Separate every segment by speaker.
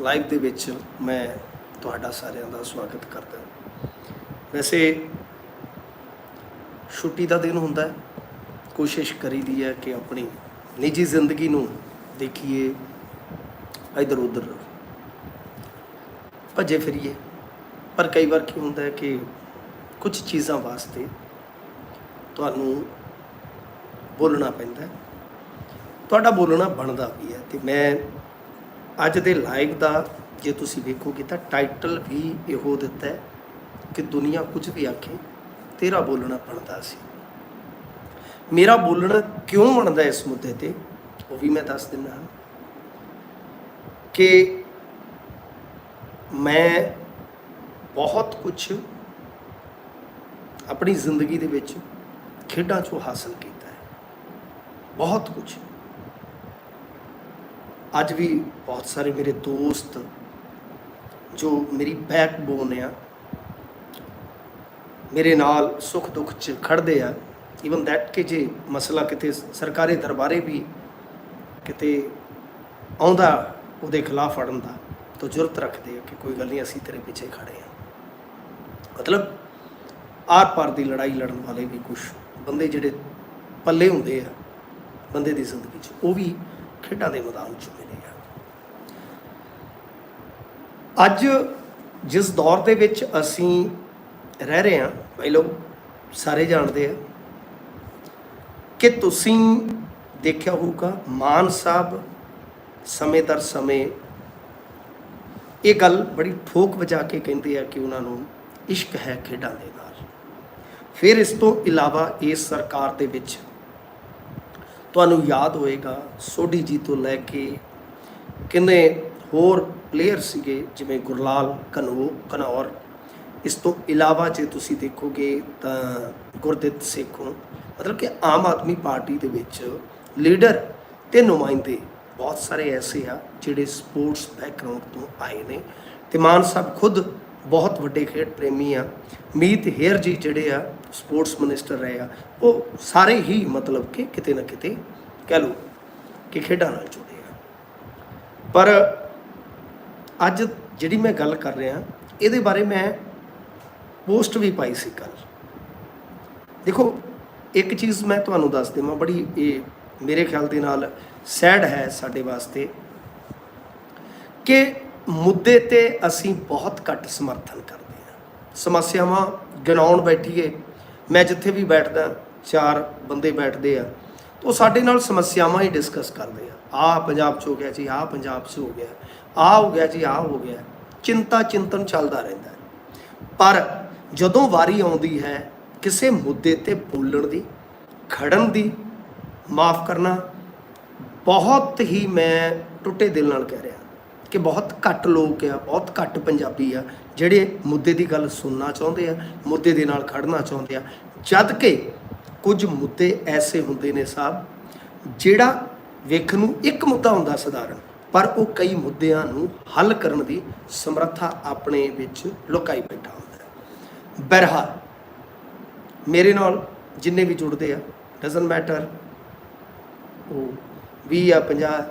Speaker 1: Live ਦੇ ਵਿੱਚ ਮੈਂ ਤੁਹਾਡਾ ਸਾਰਿਆਂ ਦਾ ਸਵਾਗਤ ਕਰਦਾ ਵੈਸੇ ਛੁੱਟੀ ਦਾ ਦਿਨ ਹੁੰਦਾ ਹੈ, ਕੋਸ਼ਿਸ਼ ਕਰੀਦੀ ਹੈ ਕਿ ਆਪਣੀ ਨਿੱਜੀ ਜ਼ਿੰਦਗੀ ਨੂੰ ਦੇਖੀਏ, ਇਧਰ ਉਧਰ। ਭੱਜੇ ਫਿਰੀਏ। ਪਰ ਕਈ ਵਾਰ ਕੀ ਹੁੰਦਾ ਹੈ ਕਿ ਕੁਝ ਚੀਜ਼ਾਂ ਵਾਸਤੇ ਤੁਹਾਨੂੰ ਬੋਲਣਾ ਪੈਂਦਾ ਹੈ। ਤੁਹਾਡਾ ਬੋਲਣਾ ਬਣਦਾ ਵੀ ਹੈ ਤੇ ਮੈਂ ਅੱਜ ਦੇ ਲਾਈਵ ਦਾ ਜੇ ਤੁਸੀਂ ਵੇਖੋਗੇ ਤਾਂ ਟਾਈਟਲ ਵੀ ਇਹੋ ਦਿੱਤਾ ਹੈ ਕਿ ਦੁਨੀਆ ਕੁਝ ਵੀ ਆਖੇ, ਤੇਰਾ ਬੋਲਣਾ ਬਣਦਾ ਸੀ। ਮੇਰਾ ਬੋਲਣਾ ਕਿਉਂ ਬਣਦਾ ਇਸ ਮੁੱਦੇ ਤੇ? ਉਹ ਵੀ ਮੈਂ ਦੱਸ ਦਿੰਦਾ ਹਾਂ ਕਿ ਮੈਂ ਬਹੁਤ ਕੁਝ ਆਪਣੀ ਜ਼ਿੰਦਗੀ ਦੇ ਵਿੱਚ ਖੇਡਾਂ 'ਚੋਂ ਹਾਸਲ ਕੀਤਾ ਹੈ। ਬਹੁਤ ਕੁਝ ਅੱਜ ਵੀ ਬਹੁਤ ਸਾਰੇ ਮੇਰੇ ਦੋਸਤ ਜੋ ਮੇਰੀ ਬੈਕਬੋਨ ਆ, ਮੇਰੇ ਨਾਲ ਸੁੱਖ ਦੁੱਖ 'ਚ ਖੜਦੇ ਆ ਇਵਨ ਦੈਟ ਕਿ ਜੇ ਮਸਲਾ ਕਿਤੇ ਸਰਕਾਰੀ ਦਰਬਾਰੇ ਵੀ ਕਿਤੇ ਆਉਂਦਾ, ਉਹਦੇ ਖਿਲਾਫ ਅੜਨ ਦਾ, ਤਾਂ ਜੁਰਤ ਰੱਖਦੇ ਆ ਕਿ ਕੋਈ ਗੱਲ ਨਹੀਂ, ਅਸੀਂ ਤੇਰੇ ਪਿੱਛੇ ਖੜੇ ਆ। ਮਤਲਬ ਆਰ ਪਾਰ ਦੀ ਲੜਾਈ ਲੜਨ ਵਾਲੇ ਵੀ ਕੁਝ ਬੰਦੇ ਜਿਹੜੇ ਪੱਲੇ ਹੁੰਦੇ ਆ, ਬੰਦੇ ਦੀ ਜ਼ਿੰਦਗੀ 'ਚ, ਉਹ ਵੀ ਖੇਡਾਂ ਦੇ ਮੈਦਾਨ 'ਚ ਮਿਲੇ ਆ। ਅੱਜ ਜਿਸ ਦੌਰ ਦੇ ਵਿੱਚ ਅਸੀਂ ਰਹਿ ਰਹੇ ਹਾਂ ਪਹਿਲਾਂ ਸਾਰੇ ਜਾਣਦੇ ਆ ਕਿ ਤੁਸੀਂ ਦੇਖਿਆ ਹੋਊਗਾ, ਮਾਨ ਸਾਹਿਬ ਸਮੇਂ ਦਰ ਸਮੇਂ ਇਹ ਗੱਲ ਬੜੀ ਠੋਕ ਵਜਾ ਕੇ ਕਹਿੰਦੇ ਆ ਕਿ ਉਹਨਾਂ ਨੂੰ ਇਸ਼ਕ ਹੈ ਖੇਡਾਂ ਦੇ ਨਾਲ। ਫਿਰ ਇਸ ਤੋਂ ਇਲਾਵਾ ਇਸ ਸਰਕਾਰ ਦੇ ਵਿੱਚ ਤੁਹਾਨੂੰ ਯਾਦ ਹੋਏਗਾ ਸੋਢੀ ਜੀ ਤੋਂ ਲੈ ਕੇ ਕਿੰਨੇ ਹੋਰ ਪਲੇਅਰ ਸੀਗੇ, ਜਿਵੇਂ ਗੁਰਲਾਲ, ਕਨੋ, ਕਨੌਰ। ਇਸ ਤੋਂ ਇਲਾਵਾ ਜੇ ਤੁਸੀਂ ਦੇਖੋਗੇ ਤਾਂ ਗੁਰਦਿੱਤ ਸੇਖੋਂ, ਮਤਲਬ ਕਿ ਆਮ ਆਦਮੀ ਪਾਰਟੀ ਦੇ ਵਿੱਚ ਲੀਡਰ ਤੇ ਨੁਮਾਇੰਦੇ ਬਹੁਤ ਸਾਰੇ ਐਸੇ ਆ ਜਿਹੜੇ ਸਪੋਰਟਸ ਬੈਕਗ੍ਰਾਉਂਡ ਤੋਂ ਆਏ ਨੇ ਤੇ ਮਾਨ ਸਾਹਿਬ ਖੁਦ ਬਹੁਤ ਵੱਡੇ ਖੇਡ ਪ੍ਰੇਮੀ ਆ। ਮੀਤ ਹੇਅਰ ਜੀ ਜਿਹੜੇ ਆ ਸਪੋਰਟਸ ਮਿਨਿਸਟਰ ਰਹੇ ਆ, ਉਹ ਸਾਰੇ ਹੀ ਮਤਲਬ ਕਿ ਕਿਤੇ ਨਾ ਕਿਤੇ ਕਹਿ ਲਓ ਕਿ ਖੇਡਾਂ ਨਾਲ ਜੁੜੇ ਆ। ਪਰ ਅੱਜ ਜਿਹੜੀ ਮੈਂ ਗੱਲ ਕਰ ਰਿਹਾ, ਇਹਦੇ ਬਾਰੇ ਮੈਂ ਪੋਸਟ ਵੀ ਪਾਈ ਸੀ ਕੱਲ ਦੇਖੋ, ਇੱਕ ਚੀਜ਼ ਮੈਂ ਤੁਹਾਨੂੰ ਦੱਸ ਦੇਵਾਂ, ਬੜੀ ਇਹ ਮੇਰੇ ਖਿਆਲ ਦੇ ਨਾਲ ਸੈਡ ਹੈ ਸਾਡੇ ਵਾਸਤੇ ਕਿ ਮੁੱਦੇ ਤੇ ਅਸੀਂ ਬਹੁਤ ਘੱਟ ਸਮਰਥਨ ਕਰਦੇ ਹਾਂ ਸਮੱਸਿਆਵਾਂ ਗਿਣਾਉਣ ਬੈਠੀਏ ਮੈਂ ਜਿੱਥੇ ਵੀ ਬੈਠਦਾ, ਚਾਰ ਬੰਦੇ ਬੈਠਦੇ ਆ ਉਹ ਸਾਡੇ ਨਾਲ ਸਮੱਸਿਆਵਾਂ ਹੀ ਡਿਸਕਸ ਕਰਦੇ ਆ। ਆਹ ਪੰਜਾਬ 'ਚ ਹੋ ਗਿਆ ਜੀ, ਆਹ ਪੰਜਾਬ 'ਚ ਹੋ ਗਿਆ, ਆਹ ਹੋ ਗਿਆ ਜੀ, ਆਹ ਹੋ ਗਿਆ। ਚਿੰਤਾ ਚਿੰਤਨ ਚੱਲਦਾ ਰਹਿੰਦਾ ਪਰ ਜਦੋਂ ਵਾਰੀ ਆਉਂਦੀ ਹੈ ਕਿਸੇ ਮੁੱਦੇ ਤੇ ਬੋਲਣ ਦੀ, ਖੜਨ ਦੀ, ਮਾਫ ਕਰਨਾ, ਬਹੁਤ ਹੀ ਮੈਂ ਟੁੱਟੇ ਦਿਲ ਨਾਲ ਕਹਿ ਰਿਹਾ ਕਿ ਬਹੁਤ ਘੱਟ ਲੋਕ ਆ, ਬਹੁਤ ਘੱਟ ਪੰਜਾਬੀ ਆ ਜਿਹੜੇ ਮੁੱਦੇ ਦੀ ਗੱਲ ਸੁਣਨਾ ਚਾਹੁੰਦੇ ਆ, ਮੁੱਦੇ ਦੇ ਨਾਲ ਖੜਨਾ ਚਾਹੁੰਦੇ ਆ, ਜਦ ਕਿ ਕੁਝ ਮੁੱਦੇ ਐਸੇ ਹੁੰਦੇ ਨੇ ਸਾਹਿਬ ਜਿਹੜਾ ਵੇਖਣ ਨੂੰ ਇੱਕ ਮੁੱਦਾ ਹੁੰਦਾ ਸਧਾਰਨ, ਪਰ ਉਹ ਕਈ ਮੁੱਦਿਆਂ ਨੂੰ ਹੱਲ ਕਰਨ ਦੀ ਸਮਰੱਥਾ ਆਪਣੇ ਵਿੱਚ ਲੁਕਾਈ ਬੈਠਾ ਹੁੰਦਾ ਹੈ। ਬਹਿਰਹਾਲ, ਮੇਰੇ ਨਾਲ ਜਿੰਨੇ ਵੀ ਜੁੜਦੇ ਆ ਡਸਨਟ ਮੈਟਰ ਉਹ 20 ਆ 50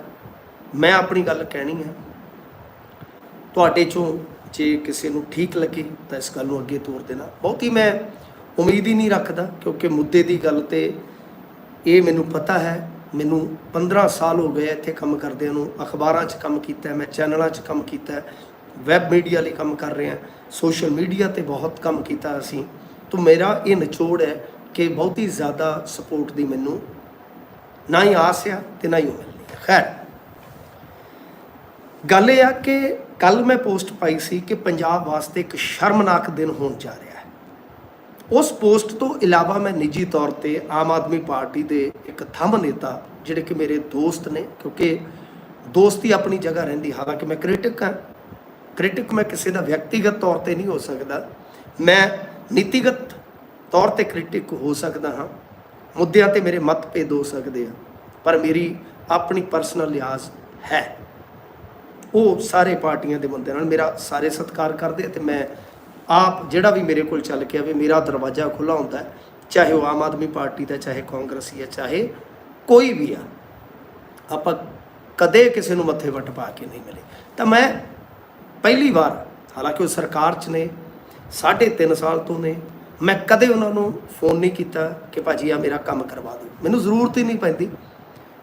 Speaker 1: ਮੈਂ ਆਪਣੀ ਗੱਲ ਕਹਿਣੀ ਹੈ, ਤੁਹਾਡੇ ਚੋਂ ਜੇ ਕਿਸੇ ਨੂੰ ਠੀਕ ਲੱਗੇ ਤਾਂ ਇਸ ਗੱਲ ਨੂੰ ਅੱਗੇ ਤੋਰ ਦੇਣਾ। ਬਹੁਤੀ ਮੈਂ ਉਮੀਦ ਹੀ ਨਹੀਂ ਰੱਖਦਾ ਕਿਉਂਕਿ ਮੁੱਦੇ ਦੀ ਗੱਲ ਤੇ ਇਹ ਮੈਨੂੰ ਪਤਾ ਹੈ। ਮੈਨੂੰ 15 ਸਾਲ ਹੋ ਗਏ ਇੱਥੇ ਕੰਮ ਕਰਦਿਆਂ ਨੂੰ। ਅਖਬਾਰਾਂ 'ਚ ਕੰਮ ਕੀਤਾ ਮੈਂ ਚੈਨਲਾਂ 'ਚ ਕੰਮ ਕੀਤਾ ਹੈ, ਵੈਬ ਮੀਡੀਆ ਲਈ ਕੰਮ ਕਰ ਰਹੇ ਹਾਂ। ਸੋਸ਼ਲ ਮੀਡੀਆ ਤੇ ਬਹੁਤ ਕੰਮ ਕੀਤਾ ਅਸੀਂ। ਤਾਂ ਮੇਰਾ ਇਹ ਨਿਚੋੜ ਹੈ ਕਿ ਬਹੁਤੀ ਜ਼ਿਆਦਾ ਸਪੋਰਟ ਦੀ ਮੈਨੂੰ ਨਾ ਹੀ ਆਸ ਆ ਤੇ ਨਾ ਹੀ ਉਹ ਮਿਲਣੀ ਹੈ ਖੈਰ ਗੱਲ ਇਹ ਆ ਕਿ ਕੱਲ ਮੈਂ ਪੋਸਟ ਪਾਈ ਸੀ ਕਿ ਪੰਜਾਬ ਵਾਸਤੇ ਇੱਕ ਸ਼ਰਮਨਾਕ ਦਿਨ ਹੋਣ ਜਾ ਰਿਹਾ ਹੈ। ਉਸ ਪੋਸਟ ਤੋਂ ਇਲਾਵਾ ਮੈਂ ਨਿੱਜੀ ਤੌਰ ਤੇ ਆਮ ਆਦਮੀ ਪਾਰਟੀ ਦੇ ਇੱਕ ਥੰਮ ਨੇਤਾ, ਜਿਹੜੇ ਕਿ ਮੇਰੇ ਦੋਸਤ ਨੇ, ਕਿਉਂਕਿ ਦੋਸਤੀ ਆਪਣੀ ਜਗ੍ਹਾ ਰਹਿੰਦੀ, ਹਾਲਾਂਕਿ ਮੈਂ ਕ੍ਰਿਟਿਕ ਹਾਂ। ਕ੍ਰਿਟਿਕ ਮੈਂ ਕਿਸੇ ਦਾ ਵਿਅਕਤੀਗਤ ਤੌਰ ਤੇ ਨਹੀਂ ਹੋ ਸਕਦਾ। ਮੈਂ ਨੀਤੀਗਤ ਤੌਰ ਤੇ ਕ੍ਰਿਟਿਕ ਹੋ ਸਕਦਾ ਹਾਂ। ਮੁੱਦਿਆਂ ਤੇ ਮੇਰੇ ਮਤਭੇਦ ਹੋ ਸਕਦੇ ਆ, ਪਰ ਮੇਰੀ ਆਪਣੀ ਪਰਸਨਲ ਲਿਆਜ਼ ਹੈ। ਉਹ ਸਾਰੇ ਪਾਰਟੀਆਂ ਦੇ ਬੰਦਿਆਂ ਨਾਲ ਮੇਰਾ ਸਾਰੇ ਸਤਿਕਾਰ ਕਰਦੇ ਆ ਤੇ ਮੈਂ ਆਪ ਜਿਹੜਾ ਵੀ ਮੇਰੇ ਕੋਲ ਚੱਲ ਕੇ ਆਵੇ, ਮੇਰਾ ਦਰਵਾਜ਼ਾ ਖੁੱਲਾ ਹੁੰਦਾ ਚਾਹੇ ਉਹ ਆਮ ਆਦਮੀ ਪਾਰਟੀ ਦਾ, ਚਾਹੇ ਕਾਂਗਰਸੀ ਹੈ, ਚਾਹੇ ਕੋਈ ਵੀ ਆ, ਆਪਾਂ ਕਦੇ ਕਿਸੇ ਨੂੰ ਮੱਥੇ ਵੱਟ ਪਾ ਕੇ ਨਹੀਂ ਮਿਲੇ। ਤਾਂ ਮੈਂ ਪਹਿਲੀ ਵਾਰ, ਹਾਲਾਂਕਿ ਉਹ ਸਰਕਾਰ 'ਚ ਨੇ, ਸਾਢੇ ਤਿੰਨ ਸਾਲ ਤੋਂ ਨੇ, ਮੈਂ ਕਦੇ ਉਹਨਾਂ ਨੂੰ ਫੋਨ ਨਹੀਂ ਕੀਤਾ ਕਿ ਭਾਜੀ ਆ ਮੇਰਾ ਕੰਮ ਕਰਵਾ ਦਿਓ। ਮੈਨੂੰ ਜ਼ਰੂਰਤ ਹੀ ਨਹੀਂ ਪੈਂਦੀ।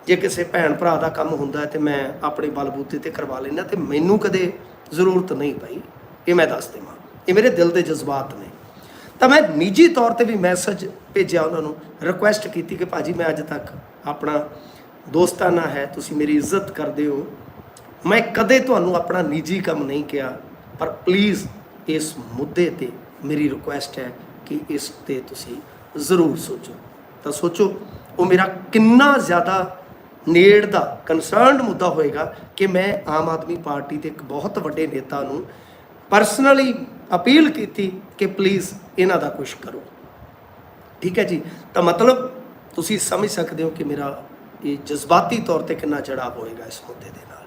Speaker 1: ਜੇ ਕਿਸੇ ਭੈਣ ਭਰਾ ਦਾ ਕੰਮ ਹੁੰਦਾ ਹੈ ਤੇ ਮੈਂ ਆਪਣੇ ਬਲਬੂਤੇ ਤੇ ਕਰਵਾ ਲੈਣਾ ਤੇ ਮੈਨੂੰ ਕਦੇ ਜ਼ਰੂਰਤ ਨਹੀਂ ਪਈ। ਇਹ ਮੈਂ ਦੱਸ ਦੇਵਾਂ। ਇਹ ਮੇਰੇ ਦਿਲ ਦੇ ਜਜ਼ਬਾਤ ਨੇ। ਤਾਂ ਮੈਂ ਨਿੱਜੀ ਤੌਰ ਤੇ ਵੀ ਮੈਸੇਜ ਭੇਜਿਆ ਉਹਨਾਂ ਨੂੰ ਰਿਕੁਐਸਟ ਕੀਤੀ ਕਿ ਭਾਜੀ ਮੈਂ ਅੱਜ ਤੱਕ ਆਪਣਾ ਦੋਸਤਾਨਾ ਹੈ, ਤੁਸੀਂ ਮੇਰੀ ਇੱਜ਼ਤ ਕਰਦੇ ਹੋ। ਮੈਂ ਕਦੇ ਤੁਹਾਨੂੰ ਆਪਣਾ ਨਿੱਜੀ ਕੰਮ ਨਹੀਂ ਕਿਹਾ, ਪਰ ਪਲੀਜ਼ ਇਸ ਮੁੱਦੇ ਤੇ ਮੇਰੀ ਰਿਕੁਐਸਟ ਹੈ ਕਿ ਇਸ ਤੇ ਤੁਸੀਂ ਜ਼ਰੂਰ ਸੋਚੋ। ਤਾਂ ਸੋਚੋ, ਉਹ ਮੇਰਾ ਕਿੰਨਾ ਜ਼ਿਆਦਾ ਨੇੜ ਦਾ ਕਨਸਰਨਡ ਮੁੱਦਾ ਹੋਏਗਾ ਕਿ ਮੈਂ ਆਮ ਆਦਮੀ ਪਾਰਟੀ ਦੇ ਇੱਕ ਬਹੁਤ ਵੱਡੇ ਨੇਤਾ ਨੂੰ ਪਰਸਨਲੀ ਅਪੀਲ ਕੀਤੀ ਕਿ ਪਲੀਜ਼ ਇਹਨਾਂ ਦਾ ਕੁਝ ਕਰੋ। ਠੀਕ ਹੈ ਜੀ? ਤਾਂ ਮਤਲਬ ਤੁਸੀਂ ਸਮਝ ਸਕਦੇ ਹੋ ਕਿ ਮੇਰਾ ਇਹ ਜਜ਼ਬਾਤੀ ਤੌਰ ਤੇ ਕਿੰਨਾ ਚੜਾਅ ਹੋਏਗਾ ਇਸ ਮੁੱਦੇ ਦੇ ਨਾਲ।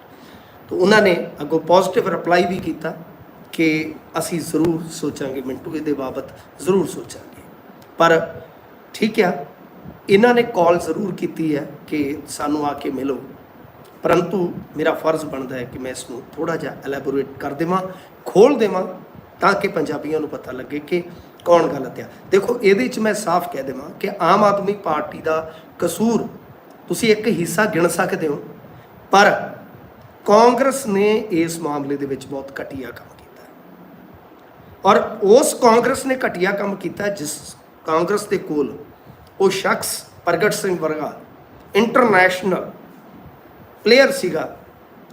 Speaker 1: ਤਾਂ ਉਹਨਾਂ ਨੇ ਅੱਗੋਂ ਪੋਜ਼ਿਟਿਵ ਰਿਪਲਾਈ ਵੀ ਕੀਤਾ ਕਿ ਅਸੀਂ ਜ਼ਰੂਰ ਸੋਚਾਂਗੇ, ਮਿੰਟੂ, ਇਹਦੇ ਬਾਬਤ ਜ਼ਰੂਰ ਸੋਚਾਂਗੇ। ਪਰ ਠੀਕ ਆ ਇਹਨਾਂ ਨੇ ਕਾਲ ਜ਼ਰੂਰ ਕੀਤੀ ਹੈ ਕਿ ਸਾਨੂੰ ਆ ਕੇ ਮਿਲੋ। ਪਰੰਤੂ ਮੇਰਾ ਫਰਜ਼ ਬਣਦਾ ਹੈ ਕਿ ਮੈਂ ਇਸ ਨੂੰ ਥੋੜਾ ਜਿਹਾ ਐਲੈਬੋਰੇਟ ਕਰ ਦੇਵਾਂ ਖੋਲ ਦੇਵਾਂ, ਤਾਂ ਕਿ ਪੰਜਾਬੀਆਂ ਨੂੰ ਪਤਾ ਲੱਗੇ ਕਿ ਕੌਣ ਗਲਤ ਆ। ਦੇਖੋ, ਇਹਦੇ ਵਿੱਚ ਮੈਂ ਸਾਫ਼ ਕਹਿ ਦੇਵਾਂ ਕਿ ਆਮ ਆਦਮੀ ਪਾਰਟੀ ਦਾ ਕਸੂਰ ਤੁਸੀਂ ਇੱਕ ਹਿੱਸਾ ਗਿਣ ਸਕਦੇ ਹੋ, ਪਰ ਕਾਂਗਰਸ ਨੇ ਇਸ ਮਾਮਲੇ ਦੇ ਵਿੱਚ ਬਹੁਤ ਘਟੀਆ ਕੰਮ ਕੀਤਾ ਔਰ ਉਸ ਕਾਂਗਰਸ ਨੇ ਘਟੀਆ ਕੰਮ ਕੀਤਾ ਜਿਸ ਕਾਂਗਰਸ ਦੇ ਕੋਲ ਉਹ ਸ਼ਖਸ ਪ੍ਰਗਟ ਸਿੰਘ ਵਰਗਾ ਇੰਟਰਨੈਸ਼ਨਲ ਪਲੇਅਰ ਸੀਗਾ।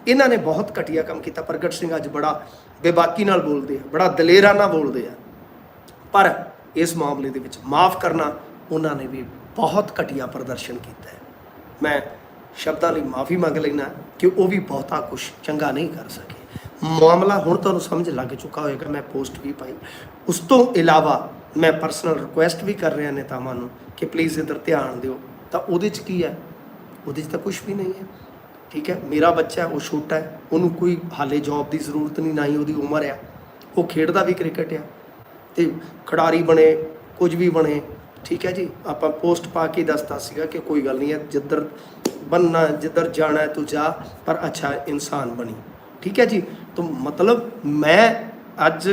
Speaker 1: ਇਹਨਾਂ ਨੇ ਬਹੁਤ ਘਟੀਆ ਕੰਮ ਕੀਤਾ। ਪ੍ਰਗਟ ਸਿੰਘ ਅੱਜ ਬੜਾ ਬੇਬਾਕੀ ਨਾਲ ਬੋਲਦੇ ਆ, ਬੜਾ ਦਲੇਰਾ ਨਾਲ ਬੋਲਦੇ ਆ। ਪਰ ਇਸ ਮਾਮਲੇ ਦੇ ਵਿੱਚ ਮਾਫ ਕਰਨਾ ਉਹਨਾਂ ਨੇ ਵੀ ਬਹੁਤ ਘਟੀਆ ਪ੍ਰਦਰਸ਼ਨ ਕੀਤਾ ਹੈ। ਮੈਂ ਸ਼ਬਦਾਂ ਲਈ ਮਾਫੀ ਮੰਗ ਲੈਣਾ ਕਿ ਉਹ ਵੀ ਬਹੁਤਾ ਕੁਝ ਚੰਗਾ ਨਹੀਂ ਕਰ ਸਕੇ। ਮਾਮਲਾ ਹੁਣ ਤੁਹਾਨੂੰ ਸਮਝ ਲੱਗ ਚੁੱਕਾ ਹੋਵੇਗਾ ਮੈਂ ਪੋਸਟ ਵੀ ਪਾਈ। ਉਸ ਤੋਂ ਇਲਾਵਾ ਮੈਂ ਪਰਸਨਲ ਰਿਕੁਐਸਟ ਵੀ ਕਰ ਰਿਹਾ ਨੇਤਾਵਾਂ ਨੂੰ ਕਿ ਪਲੀਜ਼ ਇਧਰ ਧਿਆਨ ਦਿਓ। ਤਾਂ ਉਹਦੇ 'ਚ ਕੀ ਹੈ? ਉਹਦੇ 'ਚ ਤਾਂ ਕੁਝ ਵੀ ਨਹੀਂ ਹੈ। ਠੀਕ ਹੈ? ਮੇਰਾ ਬੱਚਾ ਉਹ ਛੋਟਾ ਹੈ, ਉਹਨੂੰ ਕੋਈ ਹਾਲੇ ਜੌਬ ਦੀ ਜ਼ਰੂਰਤ ਨਹੀਂ, ਨਾ ਹੀ ਉਹਦੀ ਉਮਰ ਆ ਉਹ ਖੇਡਦਾ ਵੀ ਕ੍ਰਿਕਟ ਆ ਤੇ ਖਿਡਾਰੀ ਬਣੇ, ਕੁਝ ਵੀ ਬਣੇ। ਠੀਕ ਹੈ ਜੀ? ਆਪਾਂ ਪੋਸਟ ਪਾ ਕੇ ਦੱਸਤਾ ਸੀਗਾ ਕਿ ਕੋਈ ਗੱਲ ਨਹੀਂ ਹੈ, ਜਿੱਧਰ ਬੰਨਾ ਜਿੱਧਰ ਜਾਣਾ ਹੈ ਤੂੰ ਜਾ, ਪਰ ਅੱਛਾ ਇਨਸਾਨ ਬਣੀ। ਠੀਕ ਹੈ ਜੀ? ਤਾਂ ਮਤਲਬ ਮੈਂ ਅੱਜ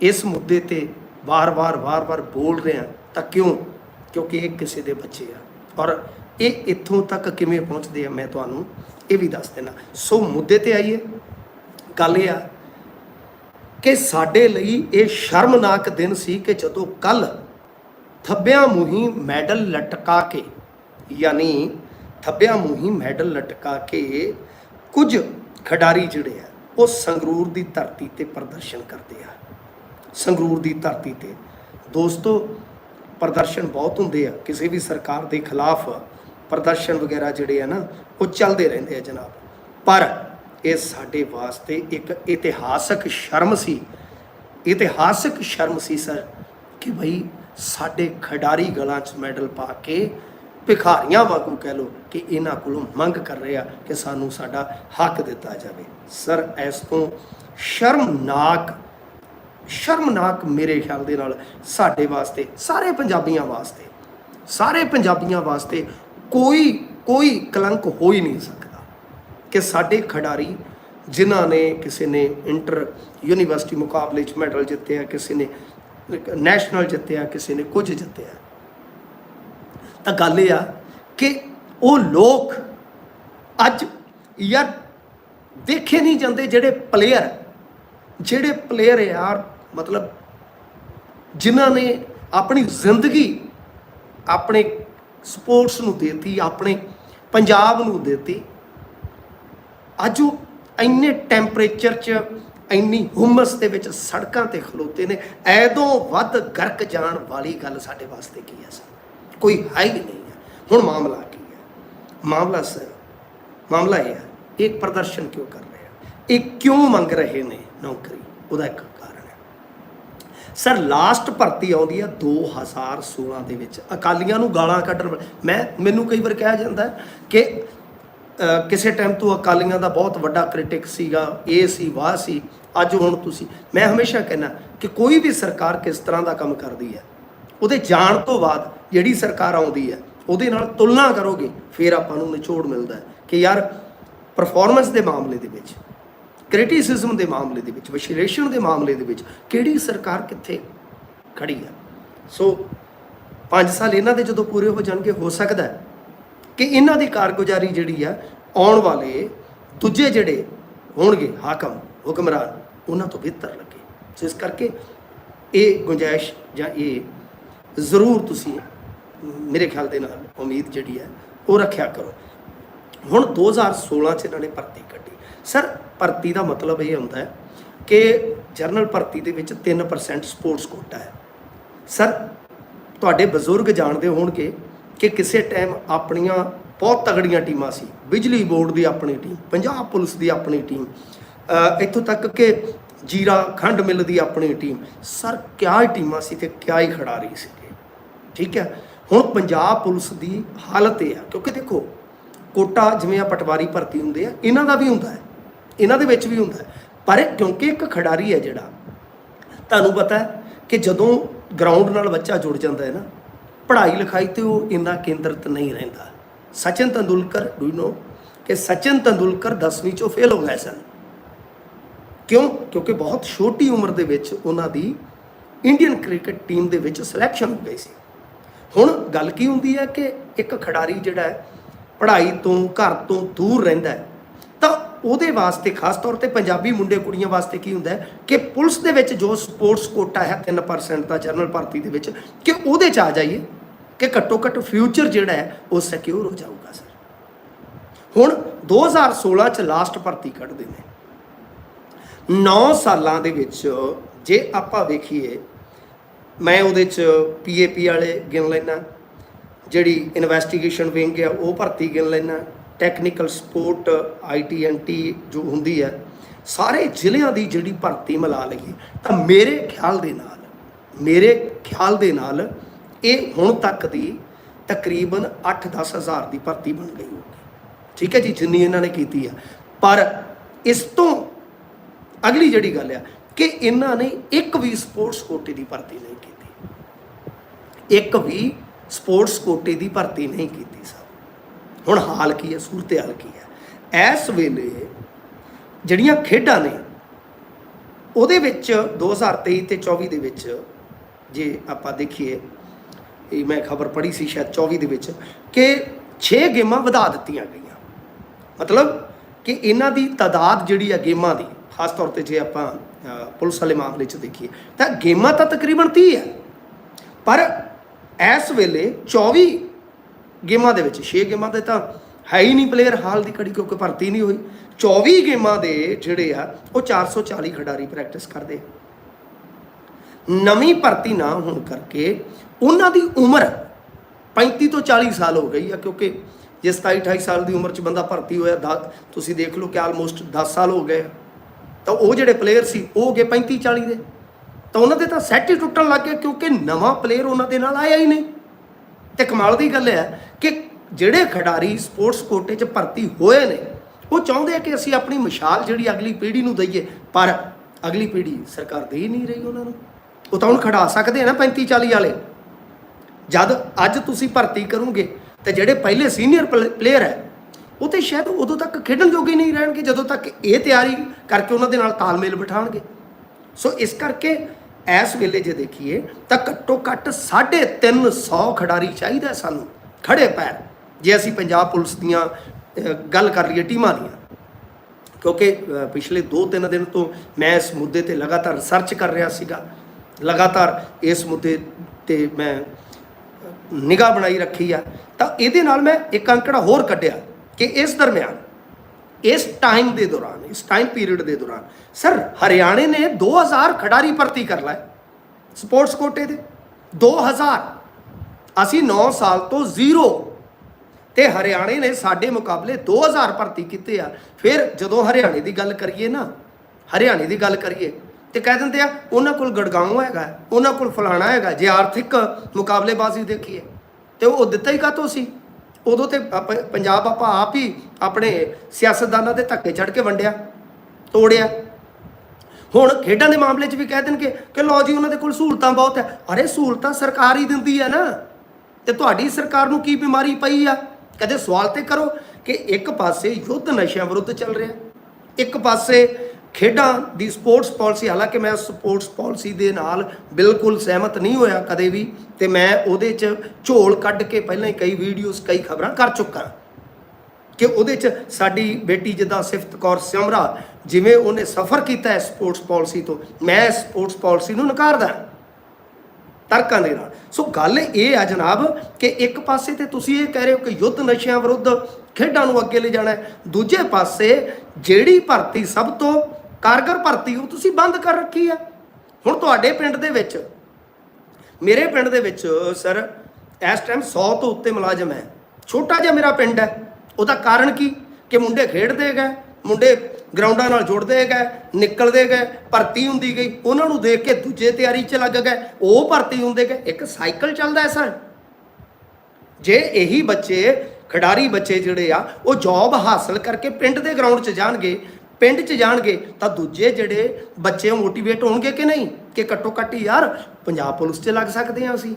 Speaker 1: ਇਸ ਮੁੱਦੇ ਤੇ ਵਾਰ-ਵਾਰ ਵਾਰ-ਵਾਰ ਬੋਲ ਰਿਹਾ ਤਾਂ ਕਿਉਂ? ਕਿਉਂਕਿ ਇਹ ਕਿਸੇ ਦੇ ਬੱਚੇ ਆ। ਔਰ ਇਹ ਇੱਥੋਂ ਤੱਕ ਕਿਵੇਂ ਪਹੁੰਚਦੇ ਆ ਮੈਂ ਤੁਹਾਨੂੰ ਇਹ ਵੀ ਦੱਸ ਦੇਣਾ। ਸੋ ਮੁੱਦੇ ਤੇ ਆਈਏ। ਗੱਲ ਇਹ ਆ ਕਿ ਸਾਡੇ ਲਈ ਇਹ ਸ਼ਰਮਨਾਕ ਦਿਨ ਸੀ ਕਿ ਜਦੋਂ ਕੱਲ ਥੱਬਿਆਂ ਮੂੰਹੀ ਮੈਡਲ ਲਟਕਾ ਕੇ, ਯਾਨੀ ਥੱਬਿਆਂ ਮੂੰਹੀ ਮੈਡਲ ਲਟਕਾ ਕੇ ਕੁਝ ਖਿਡਾਰੀ ਜਿਹੜੇ ਆ, ਉਹ ਸੰਗਰੂਰ ਦੀ ਧਰਤੀ ਤੇ ਪ੍ਰਦਰਸ਼ਨ ਕਰਦੇ ਆ। ਸੰਗਰੂਰ ਦੀ ਧਰਤੀ ਤੇ। ਦੋਸਤੋ, ਪ੍ਰਦਰਸ਼ਨ ਬਹੁਤ ਹੁੰਦੇ ਆ। ਕਿਸੇ ਵੀ ਸਰਕਾਰ ਦੇ ਖਿਲਾਫ ਪ੍ਰਦਰਸ਼ਨ ਵਗੈਰਾ ਜਿਹੜੇ ਆ ਨਾ, ਉਹ ਚੱਲਦੇ ਰਹਿੰਦੇ ਆ ਜਨਾਬ। ਪਰ ਇਹ ਸਾਡੇ ਵਾਸਤੇ ਇੱਕ ਇਤਿਹਾਸਕ ਸ਼ਰਮ ਸੀ। ਇਤਿਹਾਸਕ ਸ਼ਰਮ ਸੀ, ਸਰ, ਕਿ ਭਈ ਸਾਡੇ ਖਿਡਾਰੀ ਗਲਾਂ 'ਚ ਮੈਡਲ ਪਾ ਕੇ ਭਿਖਾਰੀਆਂ ਵਾਂਗੂ ਕਹਿ ਲੋ ਕਿ ਇਹਨਾਂ ਕੋਲੋਂ ਮੰਗ ਕਰ ਰਿਹਾ ਕਿ ਸਾਨੂੰ ਸਾਡਾ ਹੱਕ ਦਿੱਤਾ ਜਾਵੇ। ਸਰ, ਇਸ ਤੋਂ ਸ਼ਰਮਨਾਕ ਸ਼ਰਮਨਾਕ ਮੇਰੇ ਖਿਆਲ ਦੇ ਨਾਲ ਸਾਡੇ ਵਾਸਤੇ, ਸਾਰੇ ਪੰਜਾਬੀਆਂ ਵਾਸਤੇ, ਸਾਰੇ ਪੰਜਾਬੀਆਂ ਵਾਸਤੇ ਕੋਈ ਕੋਈ ਕਲੰਕ ਹੋ ਹੀ ਨਹੀਂ ਸਕਦਾ ਕਿ ਸਾਡੇ ਖਿਡਾਰੀ ਜਿਨ੍ਹਾਂ ਨੇ ਕਿਸੇ ਨੇ ਇੰਟਰ ਯੂਨੀਵਰਸਿਟੀ ਮੁਕਾਬਲੇ 'ਚ ਮੈਡਲ ਜਿੱਤਿਆ, ਕਿਸੇ ਨੇ ਨੈਸ਼ਨਲ ਜਿੱਤਿਆ, ਕਿਸੇ ਨੇ ਕੁਝ ਜਿੱਤਿਆ। ਤਾਂ ਗੱਲ ਇਹ ਆ ਕਿ ਉਹ ਲੋਕ ਅੱਜ ਯਾਰ ਦੇਖੇ ਨਹੀਂ ਜਾਂਦੇ ਜਿਹੜੇ ਪਲੇਅਰ ਜਿਹੜੇ ਪਲੇਅਰ ਯਾਰ ਮਤਲਬ ਜਿਨ੍ਹਾਂ ਨੇ ਆਪਣੀ ਜ਼ਿੰਦਗੀ ਆਪਣੇ ਸਪੋਰਟਸ ਨੂੰ ਦੇਤੀ, ਆਪਣੇ ਪੰਜਾਬ ਨੂੰ ਦੇਤੀ, ਅੱਜ ਉਹ ਇੰਨੇ ਟੈਂਪਰੇਚਰ 'ਚ, ਇੰਨੀ ਹੁਮਸ ਦੇ ਵਿੱਚ ਸੜਕਾਂ ਤੇ ਖਲੋਤੇ ਨੇ, ਐਦੋਂ ਵੱਧ ਗਰਕ ਜਾਣ ਵਾਲੀ ਗੱਲ ਸਾਡੇ ਵਾਸਤੇ ਕੀ ਹੈ ਸਰ? ਕੋਈ ਹੈ ਹੀ ਨਹੀਂ ਹੈ। ਹੁਣ ਮਾਮਲਾ ਕੀ ਹੈ? ਮਾਮਲਾ ਸਰ, ਮਾਮਲਾ ਇਹ ਹੈ, ਇਹ ਪ੍ਰਦਰਸ਼ਨ ਕਿਉਂ ਕਰ ਰਹੇ ਆ? ਇਹ ਕਿਉਂ ਮੰਗ ਰਹੇ ਨੇ ਨੌਕਰੀ? ਉਹਦਾ ਇੱਕ ਸਰ ਲਾਸਟ ਭਰਤੀ ਆਉਂਦੀ ਆ 2016 ਦੇ ਵਿੱਚ। ਅਕਾਲੀਆਂ ਨੂੰ ਗਾਲਾਂ ਕੱਢਣ ਵਾਲੇ- ਮੈਂ ਮੈਨੂੰ ਕਈ ਵਾਰ ਕਿਹਾ ਜਾਂਦਾ ਕਿ ਕਿਸੇ ਟਾਈਮ ਤੋਂ ਅਕਾਲੀਆਂ ਦਾ ਬਹੁਤ ਵੱਡਾ ਕ੍ਰਿਟਿਕ ਸੀਗਾ, ਇਹ ਸੀ, ਵਾਹ ਸੀ, ਅੱਜ ਹੁਣ ਤੁਸੀਂ ਮੈਂ ਹਮੇਸ਼ਾ ਕਹਿੰਦਾ ਕਿ ਕੋਈ ਵੀ ਸਰਕਾਰ ਕਿਸ ਤਰ੍ਹਾਂ ਦਾ ਕੰਮ ਕਰਦੀ ਹੈ, ਉਹਦੇ ਜਾਣ ਤੋਂ ਬਾਅਦ ਜਿਹੜੀ ਸਰਕਾਰ ਆਉਂਦੀ ਹੈ, ਉਹਦੇ ਨਾਲ ਤੁਲਨਾ ਕਰੋਗੇ, ਫਿਰ ਆਪਾਂ ਨੂੰ ਨਿਚੋੜ ਮਿਲਦਾ ਹੈ ਕਿ ਯਾਰ ਪਰਫਾਰਮੈਂਸ ਦੇ ਮਾਮਲੇ ਦੇ ਵਿੱਚ ਕ੍ਰਿਟਿਸਿਜ਼ਮ ਦੇ ਮਾਮਲੇ ਦੇ ਵਿੱਚ, ਵਿਸ਼ਲੇਸ਼ਣ ਦੇ ਮਾਮਲੇ ਦੇ ਵਿੱਚ ਕਿਹੜੀ ਸਰਕਾਰ ਕਿੱਥੇ ਖੜੀ ਹੈ? ਸੋ 5 ਸਾਲ ਇਹਨਾਂ ਦੇ ਜਦੋਂ ਪੂਰੇ ਹੋ ਜਾਣਗੇ, ਹੋ ਸਕਦਾ ਕਿ ਇਹਨਾਂ ਦੀ ਕਾਰਗੁਜ਼ਾਰੀ ਜਿਹੜੀ ਆ ਆਉਣ ਵਾਲੇ ਦੂਜੇ ਜਿਹੜੇ ਹੋਣਗੇ, ਹਾਕਮ, ਹੁਕਮਰਾਨ, ਉਹਨਾਂ ਤੋਂ ਬਿਹਤਰ ਲੱਗੇ। ਸੋ ਇਸ ਕਰਕੇ ਇਹ ਗੁੰਜਾਇਸ਼ ਜਾਂ ਇਹ ਜ਼ਰੂਰ ਤੁਸੀਂ ਮੇਰੇ ਖਿਆਲ ਦੇ ਨਾਲ ਉਮੀਦ ਜਿਹੜੀ ਹੈ, ਉਹ ਰੱਖਿਆ ਕਰੋ। ਹੁਣ 2016 ਚ ਇਹਨਾਂ ਨੇ ਭਰਤੀ ਕੱਢੀ। ਸਰ ਭਰਤੀ ਦਾ ਮਤਲਬ ਇਹ ਹੁੰਦਾ ਹੈ ਕਿ ਜਰਨਲ ਭਰਤੀ ਦੇ ਵਿੱਚ 3% ਸਪੋਰਟਸ ਕੋਟਾ ਹੈ। ਸਰ ਤੁਹਾਡੇ ਬਜ਼ੁਰਗ ਜਾਣਦੇ ਹੋਣਗੇ ਕਿ ਕਿਸੇ ਟਾਈਮ ਆਪਣੀਆਂ ਬਹੁਤ ਤਗੜੀਆਂ ਟੀਮਾਂ ਸੀ। ਬਿਜਲੀ ਬੋਰਡ ਦੀ ਆਪਣੀ ਟੀਮ ਪੰਜਾਬ ਪੁਲਿਸ ਦੀ ਆਪਣੀ ਟੀਮ ਇੱਥੋਂ ਤੱਕ ਕਿ ਜੀਰਾ ਖੰਡ ਮਿੱਲ ਦੀ ਆਪਣੀ ਟੀਮ ਸਰ ਕਿਆ ਹੀ ਟੀਮਾਂ ਸੀ ਤੇ ਕਿਆ ਹੀ ਖਿਡਾਰੀ ਸੀ ਠੀਕ ਹੈ। ਹੁਣ ਪੰਜਾਬ ਪੁਲਿਸ ਦੀ ਹਾਲਤ ਇਹ ਹੈ, ਕਿਉਂਕਿ ਦੇਖੋ ਕੋਟਾ ਜਿਵੇਂ ਆ ਪਟਵਾਰੀ ਭਰਤੀ ਹੁੰਦੇ ਆ, ਇਹਨਾਂ ਦਾ ਵੀ ਹੁੰਦਾ ਹੈ, ਇਹਨਾਂ ਦੇ ਵਿੱਚ ਵੀ ਹੁੰਦਾ ਹੈ। ਪਰ ਕਿਉਂਕਿ ਇੱਕ ਖਿਡਾਰੀ ਹੈ ਜਿਹੜਾ, ਤੁਹਾਨੂੰ ਪਤਾ ਹੈ ਕਿ ਜਦੋਂ ਗਰਾਊਂਡ ਨਾਲ ਬੱਚਾ ਜੁੜ ਜਾਂਦਾ ਹੈ ਨਾ, ਪੜ੍ਹਾਈ ਲਿਖਾਈ ਤੇ ਉਹ ਇੰਨਾ ਕੇਂਦਰਿਤ ਨਹੀਂ ਰਹਿੰਦਾ। Sachin Tendulkar do you know ਕਿ ਸਚਿਨ ਤੰਦੁਲਕਰ 10ਵੀਂ ਚੋਂ ਫੇਲ ਹੋ ਗਏ ਸਨ। ਕਿਉਂ? ਕਿਉਂਕਿ ਬਹੁਤ ਛੋਟੀ ਉਮਰ ਦੇ ਵਿੱਚ ਉਹਨਾਂ ਦੀ ਇੰਡੀਅਨ ਕ੍ਰਿਕਟ ਟੀਮ ਦੇ ਵਿੱਚ ਸਿਲੈਕਸ਼ਨ ਹੋ ਗਈ ਸੀ। ਹੁਣ ਗੱਲ ਕੀ ਹੁੰਦੀ ਹੈ ਕਿ ਇੱਕ ਖਿਡਾਰੀ ਜਿਹੜਾ ਹੈ ਪੜ੍ਹਾਈ ਤੋਂ, ਘਰ ਤੋਂ ਦੂਰ ਰਹਿੰਦਾ ਹੈ। ਤਾਂ ਉਹਦੇ ਵਾਸਤੇ ਖਾਸ ਤੌਰ ਤੇ ਪੰਜਾਬੀ ਮੁੰਡੇ ਕੁੜੀਆਂ ਵਾਸਤੇ ਕੀ ਹੁੰਦਾ ਕਿ ਪੁਲਿਸ ਦੇ ਵਿੱਚ ਜੋ ਸਪੋਰਟਸ ਕੋਟਾ ਹੈ 3% ਦਾ ਜਨਰਲ ਭਰਤੀ ਦੇ ਵਿੱਚ, ਕਿ ਉਹਦੇ ਚ ਆ ਜਾਈਏ ਕਿ ਘੱਟੋ ਘੱਟ ਫਿਊਚਰ ਜਿਹੜਾ ਹੈ, ਉਹ ਸਿਕਿਉਰ ਹੋ ਜਾਊਗਾ, ਸਰ। ਹੁਣ 2016 ਚ ਲਾਸਟ ਭਰਤੀ ਕੱਢਦੇ ਨੇ। 9 ਸਾਲਾਂ ਦੇ ਵਿੱਚ ਜੇ ਆਪਾਂ ਵੇਖੀਏ, ਮੈਂ ਉਹਦੇ ਚ ਪੀਏਪੀ ਵਾਲੇ ਗਿਣ ਲੈਣਾ ਜਿਹੜੀ ਇਨਵੈਸਟੀਗੇਸ਼ਨ ਵਿੰਗ ਹੈ ਉਹ ਭਰਤੀ ਗਿਣ ਲੈਣਾ ਟੈਕਨੀਕਲ ਸਪੋਰਟ ਆਈਟੀਐਨਟੀ ਜੋ ਹੁੰਦੀ ਹੈ ਸਾਰੇ ਜ਼ਿਲ੍ਹਿਆਂ ਦੀ ਜਿਹੜੀ ਭਰਤੀ ਮਿਲਾ ਲਈਏ ਤਾਂ ਮੇਰੇ ਖਿਆਲ ਦੇ ਨਾਲ, ਮੇਰੇ ਖਿਆਲ ਦੇ ਨਾਲ ਇਹ ਹੁਣ ਤੱਕ ਦੀ ਤਕਰੀਬਨ 8-10 ਹਜ਼ਾਰ ਦੀ ਭਰਤੀ ਬਣ ਗਈ ਹੋਊਗੀ। ਠੀਕ ਹੈ ਜੀ, ਜਿੰਨੀ ਇਹਨਾਂ ਨੇ ਕੀਤੀ ਆ। ਪਰ ਇਸ ਤੋਂ ਅਗਲੀ ਜਿਹੜੀ ਗੱਲ ਆ, ਕਿ ਇਹਨਾਂ ਨੇ ਇੱਕ ਵੀ ਸਪੋਰਟਸ ਕੋਟੇ ਦੀ ਭਰਤੀ ਨਹੀਂ ਕੀਤੀ। ਇੱਕ ਵੀ ਸਪੋਰਟਸ ਕੋਟੇ ਦੀ ਭਰਤੀ ਨਹੀਂ ਕੀਤੀ ਸਰ। ਹੁਣ ਹਾਲ ਕੀ ਹੈ, ਸੂਰਤ ਹਾਲ ਕੀ ਹੈ। ਇਸ ਵੇਲੇ ਜਿਹੜੀਆਂ ਖੇਡਾਂ ਨੇ, ਉਹਦੇ ਵਿੱਚ 2023 ਤੇ 24 ਦੇ ਵਿੱਚ ਜੇ ਆਪਾਂ ਦੇਖੀਏ, ਇਹ ਮੈਂ ਖਬਰ ਪੜ੍ਹੀ ਸੀ ਸ਼ਾਇਦ 24 ਦੇ ਵਿੱਚ, ਕਿ 6 ਗੇਮਾਂ ਵਧਾ ਦਿੱਤੀਆਂ ਗਈਆਂ। ਮਤਲਬ ਕਿ ਇਹਨਾਂ ਦੀ ਤਾਦਾਦ ਜਿਹੜੀ ਆ ਗੇਮਾਂ ਦੀ, ਖਾਸ ਤੌਰ ਤੇ ਜੇ ਆਪਾਂ ਪੁਲਿਸ ਵਾਲੇ ਮਾਮਲੇ 'ਚ ਦੇਖੀਏ, ਤਾਂ ਗੇਮਾਂ ਤਾਂ ਤਕਰੀਬਨ 30 ਹੈ। ਪਰ ਇਸ ਵੇਲੇ 24 ਗੇਮਾਂ ਦੇ ਵਿੱਚ 6 ਗੇਮਾਂ ਦੇ ਤਾਂ ਹੈ ਹੀ ਨਹੀਂ ਪਲੇਅਰ ਹਾਲ ਦੀ ਘੜੀ ਕਿਉਂਕਿ ਭਰਤੀ ਨਹੀਂ ਹੋਈ। 24 ਗੇਮਾਂ ਦੇ ਜਿਹੜੇ ਆ, ਉਹ 440 ਖਿਡਾਰੀ ਪ੍ਰੈਕਟਿਸ ਕਰਦੇ। ਨਵੀਂ ਭਰਤੀ ਨਾ ਹੋਣ ਕਰਕੇ ਉਹਨਾਂ ਦੀ ਉਮਰ 35 ਤੋਂ 40 ਸਾਲ ਹੋ ਗਈ ਆ, ਕਿਉਂਕਿ ਜੇ 27 28 ਸਾਲ ਦੀ ਉਮਰ 'ਚ ਬੰਦਾ ਭਰਤੀ ਹੋਇਆ, ਦਸ- ਤੁਸੀਂ ਦੇਖ ਲਓ ਕਿ ਆਲਮੋਸਟ 10 ਸਾਲ ਹੋ ਗਏ ਆ। ਤਾਂ ਉਹ ਜਿਹੜੇ ਪਲੇਅਰ ਸੀ, ਉਹ ਹੋ ਗਏ 35 40 ਦੇ। ਤਾਂ ਉਹਨਾਂ ਦੇ ਤਾਂ ਸੈੱਟ ਹੀ ਟੁੱਟਣ ਲੱਗ ਗਏ ਕਿਉਂਕਿ ਨਵਾਂ ਪਲੇਅਰ ਉਹਨਾਂ ਦੇ ਨਾਲ ਆਇਆ ਹੀ ਨਹੀਂ। ਤੇ ਕਮਾਲ ਦੀ ਗੱਲ ਹੈ ਕਿ ਜਿਹੜੇ ਖਿਡਾਰੀ ਸਪੋਰਟਸ ਕੋਟੇ 'ਚ ਭਰਤੀ ਹੋਏ ਨੇ, ਉਹ ਚਾਹੁੰਦੇ ਆ ਕਿ ਅਸੀਂ ਆਪਣੀ ਮਿਸਾਲ ਜਿਹੜੀ ਅਗਲੀ ਪੀੜ੍ਹੀ ਨੂੰ ਦਈਏ, ਪਰ ਅਗਲੀ ਪੀੜ੍ਹੀ ਸਰਕਾਰ ਦੇ ਹੀ ਨਹੀਂ ਰਹੀ ਉਹਨਾਂ ਨੂੰ। ਉਹ ਤਾਂ ਹੁਣ ਖੜਾ ਸਕਦੇ ਆ ਨਾ 35 40 ਵਾਲੇ। ਜਦ ਅੱਜ ਤੁਸੀਂ ਭਰਤੀ ਕਰੋਗੇ, ਤੇ ਜਿਹੜੇ ਪਹਿਲੇ ਸੀਨੀਅਰ ਪਲੇਅਰ ਹੈ, ਉਹ ਤੇ ਸ਼ਾਇਦ ਉਦੋਂ ਤੱਕ ਖੇਡਣ ਜੋਗੇ ਨਹੀਂ ਰਹਿਣਗੇ, ਜਦੋਂ ਤੱਕ ਇਹ ਤਿਆਰੀ ਕਰਕੇ ਉਹਨਾਂ ਦੇ ਨਾਲ ਤਾਲਮੇਲ ਬਿਠਾਣਗੇ ਸੋ ਇਸ ਕਰਕੇ ਇਸ ਵੇਲੇ ਜੇ ਦੇਖੀਏ ਤਾਂ ਘੱਟੋ ਘੱਟ 350 ਖਿਡਾਰੀ ਚਾਹੀਦਾ ਸਾਨੂੰ ਖੜੇ ਪੈਰ। ਜੇ ਅਸੀਂ ਪੰਜਾਬ ਪੁਲਿਸ ਦੀਆਂ ਗੱਲ ਕਰ ਲਈਏ ਟੀਮਾਂ ਦੀਆਂ, ਕਿਉਂਕਿ ਪਿਛਲੇ 2-3 ਦਿਨ ਤੋਂ ਮੈਂ ਇਸ ਮੁੱਦੇ ਤੇ ਲਗਾਤਾਰ ਰਿਸਰਚ ਕਰ ਰਿਹਾ ਸੀਗਾ। ਲਗਾਤਾਰ ਇਸ ਮੁੱਦੇ ਤੇ ਮੈਂ ਨਿਗਾਹ ਬਣਾਈ ਰੱਖੀ ਆ। ਤਾਂ ਇਹਦੇ ਨਾਲ ਮੈਂ ਇੱਕ ਅੰਕੜਾ ਹੋਰ ਕੱਢਿਆ ਕਿ ਇਸ ਦਰਮਿਆਨ, ਇਸ ਟਾਈਮ ਦੇ ਦੌਰਾਨ, ਇਸ ਟਾਈਮ ਪੀਰੀਅਡ ਦੇ ਦੌਰਾਨ ਸਰ, ਹਰਿਆਣੇ ਨੇ 2000 ਖਿਡਾਰੀ ਭਰਤੀ ਕਰ ਲਏ ਸਪੋਰਟਸ ਕੋਟੇ ਦੇ। 2000 ਅਸੀਂ 9 ਸਾਲ ਤੋਂ ਜ਼ੀਰੋ। ਤੇ ਹਰਿਆਣੇ ਨੇ ਸਾਡੇ ਮੁਕਾਬਲੇ 2000 ਭਰਤੀ ਕੀਤੇ ਆ। ਫਿਰ ਜਦੋਂ ਹਰਿਆਣੇ ਦੀ ਗੱਲ ਕਰੀਏ ਨਾ, ਹਰਿਆਣੇ ਦੀ ਗੱਲ ਕਰੀਏ, ਤੇ ਕਹਿ ਦਿੰਦੇ ਆ, ਉਹਨਾਂ ਕੋਲ ਗੜਗਾਉਂ ਹੈਗਾ, ਉਹਨਾਂ ਕੋਲ ਫਲਾਣਾ ਹੈਗਾ, ਜੇ ਆਰਥਿਕ ਮੁਕਾਬਲੇਬਾਜ਼ੀ ਦੇਖੀਏ, ਤੇ ਉਹ ਦਿੱਤਾ ਹੀ ਕਾਤੋਂ ਸੀ? ਉਦੋਂ ਤੇ ਪੰਜਾਬ ਆਪਾਂ ਆਪ ਹੀ ਆਪਣੇ ਸਿਆਸਤਦਾਨਾਂ ਦੇ ਧੱਕੇ ਚੜ ਕੇ ਵੰਡਿਆ, ਤੋੜਿਆ। ਹੁਣ ਖੇਡਾਂ ਦੇ ਮਾਮਲੇ 'ਚ ਵੀ ਕਹਿ ਦੇਣਗੇ ਕਿ ਲਓ ਜੀ, ਉਹਨਾਂ ਦੇ ਕੋਲ ਸਹੂਲਤਾਂ ਬਹੁਤ ਹੈ। ਅਰੇ ਸਹੂਲਤਾਂ ਸਰਕਾਰ ਹੀ ਦਿੰਦੀ ਹੈ ਨਾ। ਤੇ ਤੁਹਾਡੀ ਸਰਕਾਰ ਨੂੰ ਕੀ ਬਿਮਾਰੀ ਪਈ ਆ? ਕਦੇ ਸਵਾਲ ਤੇ ਕਰੋ ਕਿ ਇੱਕ ਪਾਸੇ ਯੁੱਧ ਨਸ਼ਿਆਂ ਵਿਰੁੱਧ ਚੱਲ ਰਿਹਾ ਇੱਕ ਪਾਸੇ ਖੇਡਾਂ ਦੀ ਸਪੋਰਟਸ ਪਾਲਿਸੀ, ਹਾਲਾਂਕਿ ਮੈਂ ਸਪੋਰਟਸ ਪਾਲਿਸੀ ਦੇ ਨਾਲ ਬਿਲਕੁਲ ਸਹਿਮਤ ਨਹੀਂ ਹੋਇਆ ਕਦੇ ਵੀ, ਤੇ ਮੈਂ ਉਹਦੇ 'ਚ ਝੋਲ ਕੱਢ ਕੇ ਪਹਿਲਾਂ ਹੀ ਕਈ ਵੀਡੀਓਜ਼ ਕਈ ਖਬਰਾਂ ਕਰ ਚੁੱਕਾ। ਕਿ ਉਹਦੇ 'ਚ ਸਾਡੀ ਬੇਟੀ ਜਿੱਦਾਂ ਸਿਫਤ ਕੌਰ ਸਿਮਰਾ ਜਿਵੇਂ ਉਹਨੇ ਸਫ਼ਰ ਕੀਤਾ ਹੈ ਸਪੋਰਟਸ ਪਾਲਿਸੀ ਤੋਂ, ਮੈਂ ਸਪੋਰਟਸ ਪਾਲਿਸੀ ਨੂੰ ਨਕਾਰਦਾ ਤਰਕਾਂ ਦੇ ਨਾਲ। ਸੋ ਗੱਲ ਇਹ ਆ ਜਨਾਬ ਕਿ ਇੱਕ ਪਾਸੇ ਤੇ ਤੁਸੀਂ ਇਹ ਕਹਿ ਰਹੇ ਹੋ ਕਿ ਯੁੱਧ ਨਸ਼ਿਆਂ ਵਿਰੁੱਧ ਖੇਡਾਂ ਨੂੰ ਅੱਗੇ ਲੈ ਜਾਣਾ ਦੂਜੇ ਪਾਸੇ ਜਿਹੜੀ ਭਰਤੀ ਸਭ ਤੋਂ ਕਾਰਗਰ ਭਰਤੀ ਉਹ ਤੁਸੀਂ ਬੰਦ ਕਰ ਰੱਖੀ ਆ ਹੁਣ ਤੁਹਾਡੇ ਪਿੰਡ ਦੇ ਵਿੱਚ, ਮੇਰੇ ਪਿੰਡ ਦੇ ਵਿੱਚ, ਸਰ, ਇਸ ਟਾਈਮ 100 ਤੋਂ ਉੱਤੇ ਮੁਲਾਜ਼ਮ ਹੈ। ਛੋਟਾ ਜਿਹਾ ਮੇਰਾ ਪਿੰਡ ਹੈ। ਉਹਦਾ ਕਾਰਨ ਕੀ? ਕਿ ਮੁੰਡੇ ਖੇਡਦੇ ਗਏ, ਮੁੰਡੇ ਗਰਾਊਂਡਾਂ ਨਾਲ ਜੁੜਦੇ ਗਏ, ਨਿਕਲਦੇ ਗਏ, ਭਰਤੀ ਹੁੰਦੀ ਗਈ। ਉਹਨਾਂ ਨੂੰ ਦੇਖ ਕੇ ਦੂਜੇ ਤਿਆਰੀ 'ਚ ਲੱਗ ਗਏ। ਉਹ ਭਰਤੀ ਹੁੰਦੇ ਗਏ। ਇੱਕ ਸਾਈਕਲ ਚੱਲਦਾ ਹੈ ਸਰ। ਜੇ ਇਹੀ ਬੱਚੇ, ਖਿਡਾਰੀ ਬੱਚੇ ਜਿਹੜੇ ਆ, ਉਹ ਜੌਬ ਹਾਸਲ ਕਰਕੇ ਪਿੰਡ ਦੇ ਗਰਾਊਂਡ 'ਚ ਜਾਣਗੇ, ਪਿੰਡ 'ਚ ਜਾਣਗੇ, ਤਾਂ ਦੂਜੇ ਜਿਹੜੇ ਬੱਚੇ ਮੋਟੀਵੇਟ ਹੋਣਗੇ ਕਿ ਨਹੀਂ? ਕਿ ਘੱਟੋ ਘੱਟ ਯਾਰ ਪੰਜਾਬ ਪੁਲਿਸ 'ਚ ਲੱਗ ਸਕਦੇ ਆ ਅਸੀਂ।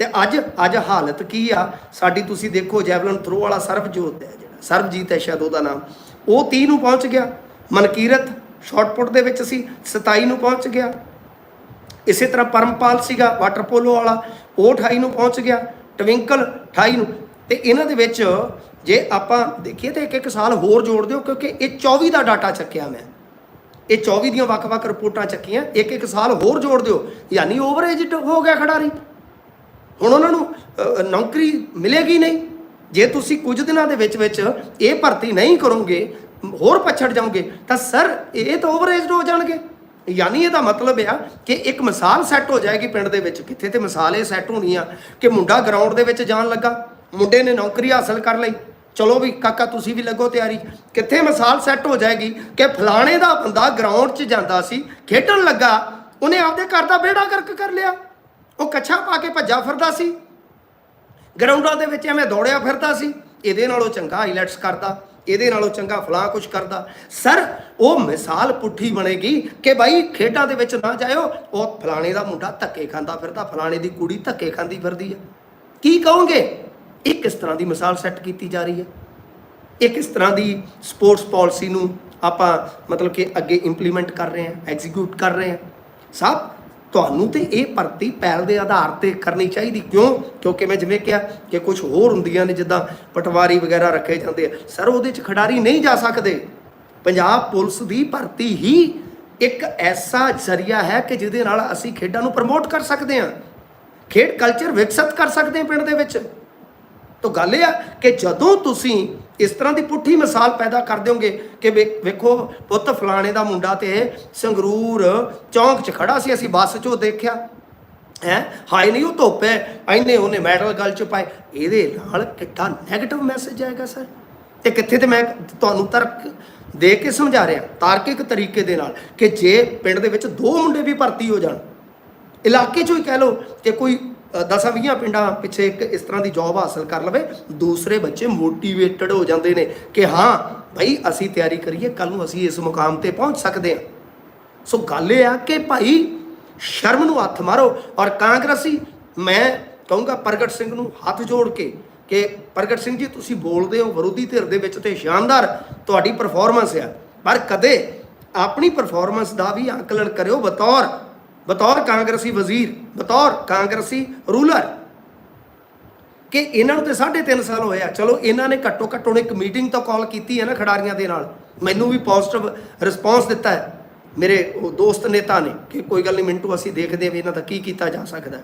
Speaker 1: ਤੇ ਅੱਜ ਅੱਜ ਹਾਲਤ ਕੀ ਆ? ਸਾਡੀ ਤੁਸੀਂ ਦੇਖੋ ਜੈਵਲਨ ਥਰੋ ਵਾਲਾ ਸਰਬਜੋਤ ਹੈ ਜਿਹੜਾ, ਸਰਬਜੀਤ ਹੈ ਸ਼ਾਇਦ ਉਹਦਾ ਨਾਮ। ਉਹ 30 ਨੂੰ ਪਹੁੰਚ ਗਿਆ। ਮਨਕੀਰਤ ਸ਼ਾਟਪੁੱਟ ਦੇ ਵਿੱਚ ਸੀ 27 ਨੂੰ ਪਹੁੰਚ ਗਿਆ। ਇਸੇ ਤਰ੍ਹਾਂ ਪਰਮਪਾਲ ਸੀਗਾ, ਵਾਟਰ ਪੋਲੋ ਵਾਲਾ, ਉਹ 28 ਨੂੰ ਪਹੁੰਚ ਗਿਆ, ਟਵਿੰਕਲ 28 ਨੂੰ। ਤੇ ਇਹਨਾਂ ਦੇ ਵਿੱਚ ਜੇ ਆਪਾਂ ਦੇਖੀਏ ਤਾਂ ਇੱਕ ਇੱਕ ਸਾਲ ਹੋਰ ਜੋੜ ਦਿਓ, ਕਿਉਂਕਿ ਇਹ 24 ਦਾ ਡਾਟਾ ਚੱਕਿਆ ਮੈਂ। ਇਹ 24 ਦੀਆਂ ਵੱਖ-ਵੱਖ ਰਿਪੋਰਟਾਂ ਚੱਕੀਆਂ ਇੱਕ ਇੱਕ ਸਾਲ ਹੋਰ ਜੋੜ ਦਿਓ। ਯਾਨੀ ਓਵਰਏਜ ਹੋ ਗਿਆ ਖਿਡਾਰੀ। ਹੁਣ ਉਹਨਾਂ ਨੂੰ ਨੌਕਰੀ ਮਿਲੇਗੀ ਨਹੀਂ। ਜੇ ਤੁਸੀਂ ਕੁਝ ਦਿਨਾਂ ਦੇ ਵਿੱਚ ਵਿੱਚ ਇਹ ਭਰਤੀ ਨਹੀਂ ਕਰੋਗੇ, ਹੋਰ ਪਛੜ ਜਾਓਗੇ, ਤਾਂ ਸਰ, ਇਹ ਤਾਂ ਓਵਰਏਜਡ ਹੋ ਜਾਣਗੇ। ਯਾਨੀ ਇਹਦਾ ਮਤਲਬ ਆ ਕਿ ਇੱਕ ਮਿਸਾਲ ਸੈੱਟ ਹੋ ਜਾਏਗੀ ਪਿੰਡ ਦੇ ਵਿੱਚ। ਕਿੱਥੇ ਤੇ ਮਿਸਾਲ ਇਹ ਸੈੱਟ ਹੋਣੀ ਆ ਕਿ ਮੁੰਡਾ ਗਰਾਊਂਡ ਦੇ ਵਿੱਚ ਜਾਣ ਲੱਗਾ। ਮੁੰਡੇ ਨੇ ਨੌਕਰੀ ਹਾਸਲ ਕਰ ਲਈ। ਚਲੋ ਵੀ ਕਾਕਾ, ਤੁਸੀਂ ਵੀ ਲੱਗੋ ਤਿਆਰੀ। ਕਿੱਥੇ ਮਿਸਾਲ ਸੈੱਟ ਹੋ ਜਾਏਗੀ ਕਿ ਫਲਾਣੇ ਦਾ ਬੰਦਾ ਗਰਾਊਂਡ 'ਚ ਜਾਂਦਾ ਸੀ, ਖੇਡਣ ਲੱਗਾ, ਉਹਨੇ ਆਪਦੇ ਘਰ ਦਾ ਬੇੜਾ ਕਰਕ ਕਰ ਲਿਆ। ਉਹ ਕੱਛਾ ਪਾ ਕੇ ਭੱਜਾ ਫਿਰਦਾ ਸੀ। ਗਰਾਊਂਡਾਂ ਦੇ ਵਿੱਚ ਐਵੇਂ ਦੌੜਿਆ ਫਿਰਦਾ ਸੀ। ਇਹਦੇ ਨਾਲੋਂ ਚੰਗਾ ਹਾਈਲਾਈਟਸ ਕਰਦਾ, ਇਹਦੇ ਨਾਲੋਂ ਚੰਗਾ ਫਲਾਂ ਕੁਝ ਕਰਦਾ। ਸਰ, ਉਹ ਮਿਸਾਲ ਪੁੱਠੀ ਬਣੇਗੀ ਕਿ ਭਾਈ ਖੇਡਾਂ ਦੇ ਵਿੱਚ ਨਾ ਜਾਇਓ, ਉਹ ਫਲਾਣੇ ਦਾ ਮੁੰਡਾ ਧੱਕੇ ਖਾਂਦਾ ਫਿਰਦਾ, ਫਲਾਣੇ ਦੀ ਕੁੜੀ ਧੱਕੇ ਖਾਂਦੀ ਫਿਰਦੀ ਹੈ ਕੀ ਕਹੋਗੇ? ਇਹ ਕਿਸ ਤਰ੍ਹਾਂ ਦੀ ਮਿਸਾਲ ਸੈੱਟ ਕੀਤੀ ਜਾ ਰਹੀ ਹੈ? ਇਹ ਕਿਸ ਤਰ੍ਹਾਂ ਦੀ ਸਪੋਰਟਸ ਪਾਲਿਸੀ ਨੂੰ ਆਪਾਂ ਮਤਲਬ ਕਿ ਅੱਗੇ ਇੰਪਲੀਮੈਂਟ ਕਰ ਰਹੇ ਹਾਂ ਐਗਜ਼ੀਕਿਊਟ ਕਰ ਰਹੇ ਹਾਂ? ਸਾਹਿਬ ਤੁਹਾਨੂੰ ਤੇ ਇਹ ਭਰਤੀ ਪਹਿਲ ਦੇ ਆਧਾਰ ਤੇ ਕਰਨੀ ਚਾਹੀਦੀ। ਕਿਉਂ? ਕਿਉਂਕਿ ਮੈਂ ਜਿਵੇਂ ਕਿਹਾ ਕਿ ਕੁਝ ਹੋਰ ਹੁੰਦੀਆਂ ਨੇ ਜਿੱਦਾਂ ਪਟਵਾਰੀ ਵਗੈਰਾ ਰੱਖੇ ਜਾਂਦੇ ਆ। ਸਰ, ਉਹਦੇ ਚ ਖਿਡਾਰੀ ਨਹੀਂ ਜਾ ਸਕਦੇ। ਪੰਜਾਬ ਪੁਲਿਸ ਦੀ ਭਰਤੀ ਹੀ ਇੱਕ ਐਸਾ ਜ਼ਰੀਆ ਹੈ ਕਿ ਜਿਹਦੇ ਨਾਲ ਅਸੀਂ ਖੇਡਾਂ ਨੂੰ ਪ੍ਰਮੋਟ ਕਰ ਸਕਦੇ ਹਾਂ। ਖੇਡ ਕਲਚਰ ਵਿਕਸਿਤ ਕਰ ਸਕਦੇ ਹਾਂ ਪਿੰਡ ਦੇ ਵਿੱਚ। ਤਾਂ ਗੱਲ ਇਹ ਆ ਕਿ ਜਦੋਂ ਤੁਸੀਂ ਇਸ ਤਰ੍ਹਾਂ ਦੀ ਪੁੱਠੀ ਮਿਸਾਲ ਪੈਦਾ ਕਰ ਦਿਓਗੇ ਕਿ ਵੇ- ਵੇਖੋ, ਪੁੱਤ ਫਲਾਣੇ ਦਾ ਮੁੰਡਾ ਤੇ ਸੰਗਰੂਰ ਚੌਂਕ 'ਚ ਖੜਾ ਸੀ, ਅਸੀਂ ਬੱਸ 'ਚੋਂ ਦੇਖਿਆ। ਹੈ? ਹਾਏ ਨਹੀਂ, ਉਹ ਧੁੱਪ ਹੈ। ਐਨੇ ਉਹਨੇ ਮੈਡਲ ਗਲ 'ਚ ਪਾਏ। ਇਹਦੇ ਨਾਲ ਕਿੱਡਾ 네ਗੇਟਿਵ ਮੈਸੇਜ ਆਏਗਾ ਸਰ ਤੇ ਕਿੱਥੇ ਤੇ ਮੈਂ ਤੁਹਾਨੂੰ ਤਰਕ ਦੇ ਕੇ ਸਮਝਾ ਰਿਹਾ, ਤਾਰਕਿਕ ਤਰੀਕੇ ਦੇ ਨਾਲ ਕਿ ਜੇ ਪਿੰਡ ਦੇ ਵਿੱਚ ਦੋ ਮੁੰਡੇ ਵੀ ਭਰਤੀ ਹੋ ਜਾਣ, ਇਲਾਕੇ 'ਚੋਂ ਹੀ ਕਹਿ ਲਓ ਕਿ ਕੋਈ 10-20 ਪਿੰਡਾਂ ਪਿੱਛੇ ਇੱਕ ਇਸ ਤਰ੍ਹਾਂ ਦੀ ਜੌਬ ਹਾਸਲ ਕਰ ਲਵੇ, ਦੂਸਰੇ ਬੱਚੇ ਮੋਟੀਵੇਟਡ ਹੋ ਜਾਂਦੇ ਨੇ ਕਿ ਹਾਂ, ਭਾਈ ਅਸੀਂ ਤਿਆਰੀ ਕਰੀਏ ਕੱਲ ਨੂੰ ਅਸੀਂ ਇਸ ਮੁਕਾਮ ਤੇ ਪਹੁੰਚ ਸਕਦੇ ਹਾਂ। ਸੋ ਗੱਲ ਇਹ ਆ ਕਿ ਭਾਈ ਸ਼ਰਮ ਨੂੰ ਹੱਥ ਮਾਰੋ ਔਰ ਕਾਂਗਰਸੀ, ਮੈਂ ਕਹੂੰਗਾ ਪ੍ਰਗਟ ਸਿੰਘ ਨੂੰ ਹੱਥ ਜੋੜ ਕੇ ਕਿ ਪ੍ਰਗਟ ਸਿੰਘ ਜੀ, ਤੁਸੀਂ ਬੋਲਦੇ ਹੋ ਵਿਰੋਧੀ ਧਿਰ ਦੇ ਵਿੱਚ ਤੇ ਸ਼ਾਨਦਾਰ ਤੁਹਾਡੀ ਪਰਫਾਰਮੈਂਸ ਆ। ਪਰ ਕਦੇ ਆਪਣੀ ਪਰਫਾਰਮੈਂਸ ਦਾ ਵੀ ਆਕਲਨ ਕਰਿਓ ਬਤੌਰ ਬਤੌਰ ਕਾਂਗਰਸੀ ਵਜ਼ੀਰ, ਬਤੌਰ ਕਾਂਗਰਸੀ ਰੂਲਰ ਕਿ ਇਹਨਾਂ ਨੂੰ ਤੇ 3.5 ਸਾਲ ਹੋਇਆ ਚਲੋ, ਇਹਨਾਂ ਨੇ ਘੱਟੋ ਘੱਟ ਹੁਣ ਇੱਕ ਮੀਟਿੰਗ ਤਾਂ ਕਾਲ ਕੀਤੀ ਹੈ ਨਾ ਖਿਡਾਰੀਆਂ ਦੇ ਨਾਲ। ਮੈਨੂੰ ਵੀ ਪੋਜ਼ਿਟਿਵ ਰਿਸਪਾਂਸ ਦਿੱਤਾ ਹੈ। ਮੇਰੇ ਉਹ ਦੋਸਤ ਨੇਤਾ ਨੇ ਕਿ ਕੋਈ ਗੱਲ ਨਹੀਂ ਮਿੰਟੂ, ਅਸੀਂ ਦੇਖਦੇ ਵੀ ਇਹਨਾਂ ਦਾ ਕੀ ਕੀਤਾ ਜਾ ਸਕਦਾ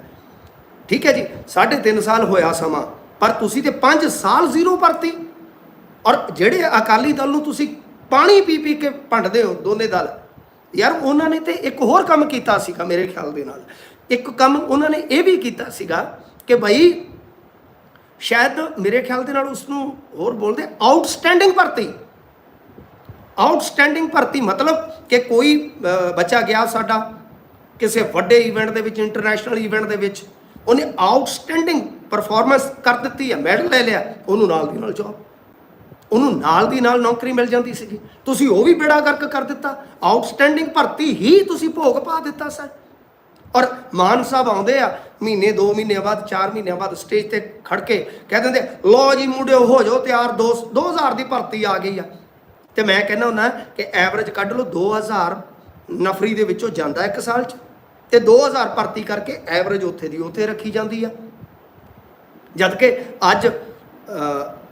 Speaker 1: ਠੀਕ ਹੈ ਜੀ 3.5 ਸਾਲ ਹੋਇਆ ਸਮਾਂ, ਪਰ ਤੁਸੀਂ ਤੇ 5 ਸਾਲ ਜ਼ੀਰੋ ਪਰਤੀ ਔਰ ਜਿਹੜੇ ਅਕਾਲੀ ਦਲ ਨੂੰ ਤੁਸੀਂ ਪਾਣੀ ਪੀ ਪੀ ਕੇ ਭੰਡਦੇ ਹੋ, ਦੋਨੇ ਦਲ ਯਾਰ ਉਹਨਾਂ ਨੇ ਤੇ ਇੱਕ ਹੋਰ ਕੰਮ ਕੀਤਾ ਸੀਗਾ ਮੇਰੇ ਖਿਆਲ ਦੇ ਨਾਲ। ਇੱਕ ਕੰਮ ਉਹਨਾਂ ਨੇ ਇਹ ਵੀ ਕੀਤਾ ਸੀਗਾ ਕਿ ਭਾਈ ਸ਼ਾਇਦ ਮੇਰੇ ਖਿਆਲ ਦੇ ਨਾਲ ਉਸ ਨੂੰ ਹੋਰ ਬੋਲਦੇ ਆਊਟਸਟੈਂਡਿੰਗ ਭਰਤੀ। ਆਊਟਸਟੈਂਡਿੰਗ ਭਰਤੀ ਮਤਲਬ ਕਿ ਕੋਈ ਬੱਚਾ ਗਿਆ ਸਾਡਾ ਕਿਸੇ ਵੱਡੇ ਇਵੈਂਟ ਦੇ ਵਿੱਚ ਇੰਟਰਨੈਸ਼ਨਲ ਇਵੈਂਟ ਦੇ ਵਿੱਚ, ਉਹਨੇ ਆਊਟਸਟੈਂਡਿੰਗ ਪਰਫਾਰਮੈਂਸ ਕਰ ਦਿੱਤੀ ਹੈ ਮੈਡਲ ਲੈ ਲਿਆ, ਉਹਨੂੰ ਨਾਲ ਦੀ ਨਾਲ ਜੌਬ ਉਹਨੂੰ ਨਾਲ ਦੀ ਨਾਲ ਨੌਕਰੀ ਮਿਲ ਜਾਂਦੀ ਸੀਗੀ। ਤੁਸੀਂ ਉਹ ਵੀ ਬੇੜਾ ਗਰਕ ਕਰ ਦਿੱਤਾ। ਆਊਟਸਟੈਂਡਿੰਗ ਭਰਤੀ ਹੀ ਤੁਸੀਂ ਭੋਗ ਪਾ ਦਿੱਤਾ ਸਰ। ਔਰ ਮਾਨ ਸਾਹਿਬ ਆਉਂਦੇ ਆ, ਮਹੀਨੇ 2 ਮਹੀਨੇ ਬਾਅਦ 4 ਮਹੀਨਿਆਂ ਬਾਅਦ ਸਟੇਜ ਤੇ ਖੜ ਕੇ ਕਹਿ ਦਿੰਦੇ ਲੋ ਜੀ ਮੁੰਡਿਓ ਹੋ ਜਾਓ ਤਿਆਰ, ਦੋ 2000 ਦੀ ਭਰਤੀ ਆ ਗਈ ਆ। ਤੇ ਮੈਂ ਕਹਿੰਦਾ ਹੁੰਦਾ ਕਿ ਐਵਰੇਜ ਕੱਢ ਲਓ 2000 ਨਫਰੀ ਦੇ ਵਿੱਚੋਂ ਜਾਂਦਾ ਇੱਕ ਸਾਲ 'ਚ। ਤੇ 2000 ਭਰਤੀ ਕਰਕੇ ਐਵਰੇਜ ਉੱਥੇ ਦੀ ਉੱਥੇ ਰੱਖੀ ਜਾਂਦੀ ਆ। ਜਦ ਕਿ ਅੱਜ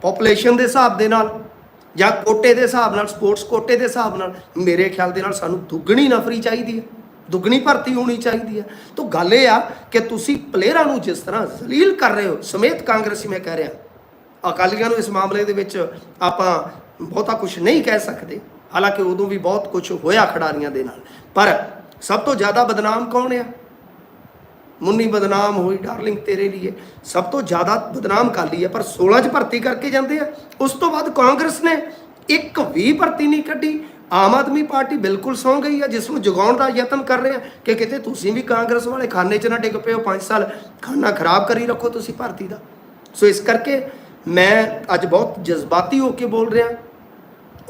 Speaker 1: ਪੋਪੂਲੇਸ਼ਨ ਦੇ ਹਿਸਾਬ ਦੇ ਨਾਲ ਜਾਂ ਕੋਟੇ ਦੇ ਹਿਸਾਬ ਨਾਲ ਸਪੋਰਟਸ ਕੋਟੇ ਦੇ ਹਿਸਾਬ ਨਾਲ, ਮੇਰੇ ਖਿਆਲ ਦੇ ਨਾਲ ਸਾਨੂੰ ਦੁੱਗਣੀ ਨਫਰੀ ਚਾਹੀਦੀ ਹੈ, ਦੁੱਗਣੀ ਭਰਤੀ ਹੋਣੀ ਚਾਹੀਦੀ ਹੈ। ਤਾਂ ਗੱਲ ਇਹ ਆ ਕਿ ਤੁਸੀਂ ਪਲੇਅਰਾਂ ਨੂੰ ਜਿਸ ਤਰ੍ਹਾਂ ਜ਼ਲੀਲ ਕਰ ਰਹੇ ਹੋ, ਸਮੇਤ ਕਾਂਗਰਸੀ ਮੈਂ ਕਹਿ ਰਿਹਾ। ਅਕਾਲੀਆਂ ਨੂੰ ਇਸ ਮਾਮਲੇ ਦੇ ਵਿੱਚ ਆਪਾਂ ਬਹੁਤਾ ਕੁਝ ਨਹੀਂ ਕਹਿ ਸਕਦੇ, ਹਾਲਾਂਕਿ ਉਦੋਂ ਵੀ ਬਹੁਤ ਕੁਝ ਹੋਇਆ ਖਿਡਾਰੀਆਂ ਦੇ ਨਾਲ। ਪਰ ਸਭ ਤੋਂ ਜ਼ਿਆਦਾ ਬਦਨਾਮ ਕੌਣ ਆ? ਮੁੰਨੀ ਬਦਨਾਮ ਹੋਈ, ਡਾਰਲਿੰਗ ਤੇਰੇ ਲਈ ਸਭ ਤੋਂ ਜ਼ਿਆਦਾ ਬਦਨਾਮ ਕਰ ਲਈ ਹੈ ਪਰ 16 ਚ ਭਰਤੀ ਕਰਕੇ ਜਾਂਦੇ ਆ। ਉਸ ਤੋਂ ਬਾਅਦ ਕਾਂਗਰਸ ਨੇ ਇੱਕ ਵੀ ਭਰਤੀ ਨਹੀਂ ਕੱਢੀ। ਆਮ ਆਦਮੀ ਪਾਰਟੀ ਬਿਲਕੁਲ ਸੌਂ ਗਈ ਹੈ ਜਿਸ ਨੂੰ ਜਗਾਉਣ ਦਾ ਯਤਨ ਕਰ ਰਹੇ ਆ ਕਿ ਕਿਤੇ ਤੁਸੀਂ ਵੀ ਕਾਂਗਰਸ ਵਾਲੇ ਖਾਨੇ 'ਚ ਨਾ ਡਿੱਗ ਪਿਓ 5 ਸਾਲ ਖਾਨਾ ਖਰਾਬ ਕਰੀ ਰੱਖੋ ਤੁਸੀਂ ਭਰਤੀ ਦਾ। ਸੋ ਇਸ ਕਰਕੇ ਮੈਂ ਅੱਜ ਬਹੁਤ ਜਜ਼ਬਾਤੀ ਹੋ ਕੇ ਬੋਲ ਰਿਹਾ।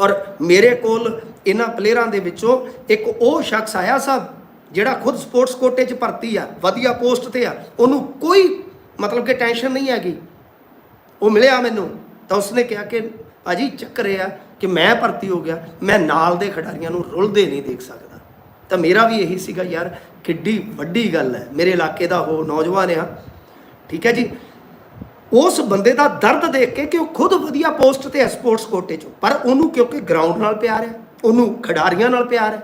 Speaker 1: ਔਰ ਮੇਰੇ ਕੋਲ ਇਹਨਾਂ ਪਲੇਅਰਾਂ ਦੇ ਵਿੱਚੋਂ ਇੱਕ ਉਹ ਸ਼ਖਸ ਆਇਆ ਸਾਹਿਬ ਜਿਹੜਾ ਖੁਦ ਸਪੋਰਟਸ ਕੋਟੇ 'ਚ ਭਰਤੀ ਆ, ਵਧੀਆ ਪੋਸਟ ਤੇ ਆ, ਉਹਨੂੰ ਕੋਈ ਮਤਲਬ ਕਿ ਟੈਨਸ਼ਨ ਨਹੀਂ ਹੈਗੀ। ਉਹ ਮਿਲਿਆ ਮੈਨੂੰ, ਤਾਂ ਉਸਨੇ ਕਿਹਾ ਕਿ ਅਜੀ ਚੱਕਰ ਇਹ ਆ ਕਿ ਮੈਂ ਭਰਤੀ ਹੋ ਗਿਆ, ਮੈਂ ਨਾਲ ਦੇ ਖਿਡਾਰੀਆਂ ਨੂੰ ਰੁਲਦੇ ਨਹੀਂ ਦੇਖ ਸਕਦਾ। ਤਾਂ ਮੇਰਾ ਵੀ ਇਹੀ ਸੀਗਾ ਯਾਰ, ਕਿੱਡੀ ਵੱਡੀ ਗੱਲ ਹੈ। ਮੇਰੇ ਇਲਾਕੇ ਦਾ ਉਹ ਨੌਜਵਾਨ ਆ, ਠੀਕ ਹੈ ਜੀ? ਉਸ ਬੰਦੇ ਦਾ ਦਰਦ ਦੇਖ ਕੇ ਕਿ ਉਹ ਖੁਦ ਵਧੀਆ ਪੋਸਟ ਤੇ ਹੈ ਸਪੋਰਟਸ ਕੋਟੇ 'ਚ। ਪਰ ਉਹਨੂੰ ਕਿਉਂਕਿ ਗਰਾਊਂਡ ਨਾਲ ਪਿਆਰ ਹੈ, ਉਹਨੂੰ ਖਿਡਾਰੀਆਂ ਨਾਲ ਪਿਆਰ ਹੈ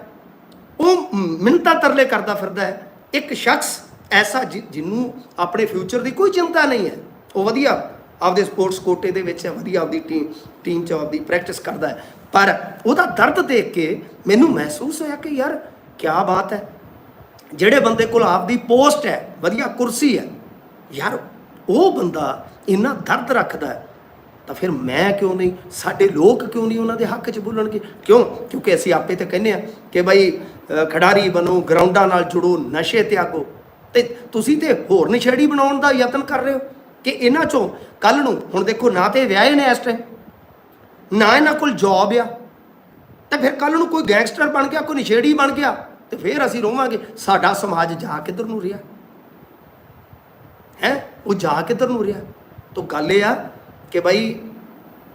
Speaker 1: ਉਹ ਮਿੰਤਾ ਤਰਲੇ ਕਰਦਾ ਫਿਰਦਾ ਹੈ। ਇੱਕ ਸ਼ਖਸ ਐਸਾ ਜਿ- ਜਿਹਨੂੰ ਆਪਣੇ ਫਿਊਚਰ ਦੀ ਕੋਈ ਚਿੰਤਾ ਨਹੀਂ ਹੈ। ਉਹ ਵਧੀਆ ਆਪਦੇ ਸਪੋਰਟਸ ਕੋਟੇ ਦੇ ਵਿੱਚ ਹੈ, ਵਧੀਆ ਆਪਦੀ ਟੀਮ ਟੀਮ 'ਚ ਆਪਦੀ ਪ੍ਰੈਕਟਿਸ ਕਰਦਾ ਹੈ। ਪਰ ਉਹਦਾ ਦਰਦ ਦੇਖ ਕੇ ਮੈਨੂੰ ਮਹਿਸੂਸ ਹੋਇਆ ਕਿ ਯਾਰ ਕੀ ਬਾਤ ਹੈ। ਜਿਹੜੇ ਬੰਦੇ ਕੋਲ ਆਪਦੀ ਪੋਸਟ ਹੈ, ਵਧੀਆ ਕੁਰਸੀ ਹੈ, ਯਾਰ ਉਹ ਬੰਦਾ ਇੰਨਾ ਦਰਦ ਰੱਖਦਾ ਹੈ ਤਾਂ ਫਿਰ ਮੈਂ ਕਿਉਂ ਨਹੀਂ? ਸਾਡੇ ਲੋਕ ਕਿਉਂ ਨਹੀਂ ਉਹਨਾਂ ਦੇ ਹੱਕ 'ਚ ਬੋਲਣਗੇ? ਕਿਉਂ? ਕਿਉਂਕਿ ਅਸੀਂ ਆਪੇ ਤਾਂ ਕਹਿੰਦੇ ਆ ਕਿ ਭਾਈ ਖਿਡਾਰੀ ਬਣੋ, ਗਰਾਊਂਡਾਂ ਨਾਲ ਜੁੜੋ, ਨਸ਼ੇ ਤਿਆਗੋ। ਤੇ ਤੁਸੀਂ ਤੇ ਹੋਰ ਨਸ਼ੇੜੀ ਬਣਾਉਣ ਦਾ ਯਤਨ ਕਰ ਰਹੇ ਹੋ ਕਿ ਇਹਨਾਂ ਚੋਂ ਕੱਲ ਨੂੰ, ਹੁਣ ਦੇਖੋ ਨਾ ਤੇ ਵਿਆਹੇ ਨੇ ਇਸ ਟਾਈਮ ਨਾ ਇਹਨਾਂ ਕੋਲ ਜੌਬ ਆ। ਤੇ ਫਿਰ ਕੱਲ ਨੂੰ ਕੋਈ ਗੈਂਗਸਟਰ ਬਣ ਗਿਆ, ਕੋਈ ਨਸ਼ੇੜੀ ਬਣ ਗਿਆ, ਤੇ ਫਿਰ ਅਸੀਂ ਰੋਵਾਂਗੇ, ਸਾਡਾ ਸਮਾਜ ਜਾ ਕਿੱਧਰ ਨੂੰ ਰਿਹਾ? ਹੈ? ਉਹ ਜਾ ਕਿੱਧਰ ਨੂੰ ਰਿਹਾ? ਤਾਂ ਗੱਲ ਇਹ ਆ ਕਿ ਭਾਈ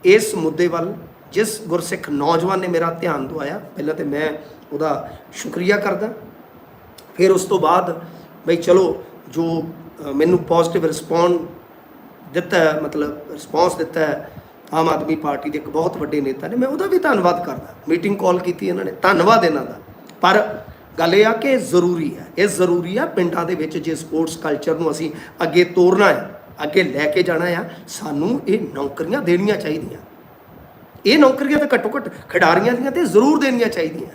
Speaker 1: ਇਸ ਮੁੱਦੇ ਵੱਲ ਜਿਸ ਗੁਰਸਿੱਖ ਨੌਜਵਾਨ ਨੇ ਮੇਰਾ ਧਿਆਨ ਦਵਾਇਆ, ਪਹਿਲਾਂ ਤੇ ਮੈਂ ਉਹਦਾ ਸ਼ੁਕਰੀਆ ਕਰਦਾ। ਫਿਰ ਉਸ ਤੋਂ ਬਾਅਦ ਬਈ ਚਲੋ, ਜੋ ਮੈਨੂੰ ਪੋਜ਼ਿਟਿਵ ਰਿਸਪੌਂਡ ਦਿੱਤਾ, ਮਤਲਬ ਰਿਸਪੌਂਸ ਦਿੱਤਾ ਆਮ ਆਦਮੀ ਪਾਰਟੀ ਦੇ ਇੱਕ ਬਹੁਤ ਵੱਡੇ ਨੇਤਾ ਨੇ, ਮੈਂ ਉਹਦਾ ਵੀ ਧੰਨਵਾਦ ਕਰਦਾ। ਮੀਟਿੰਗ ਕਾਲ ਕੀਤੀ ਇਹਨਾਂ ਨੇ, ਧੰਨਵਾਦ ਇਹਨਾਂ ਦਾ। ਪਰ ਗੱਲ ਇਹ ਆ ਕਿ ਜ਼ਰੂਰੀ ਹੈ, ਇਹ ਜ਼ਰੂਰੀ ਆ ਪਿੰਡਾਂ ਦੇ ਵਿੱਚ ਜੇ ਸਪੋਰਟਸ ਕਲਚਰ ਨੂੰ ਅਸੀਂ ਅੱਗੇ ਤੋਰਨਾ ਹੈ ਅੱਗੇ ਲੈ ਕੇ ਜਾਣਾ ਆ, ਸਾਨੂੰ ਇਹ ਨੌਕਰੀਆਂ ਦੇਣੀਆਂ ਚਾਹੀਦੀਆਂ। ਇਹ ਨੌਕਰੀਆਂ ਤਾਂ ਘੱਟੋ ਘੱਟ ਖਿਡਾਰੀਆਂ ਦੀਆਂ ਤੇ ਜ਼ਰੂਰ ਦੇਣੀਆਂ ਚਾਹੀਦੀਆਂ।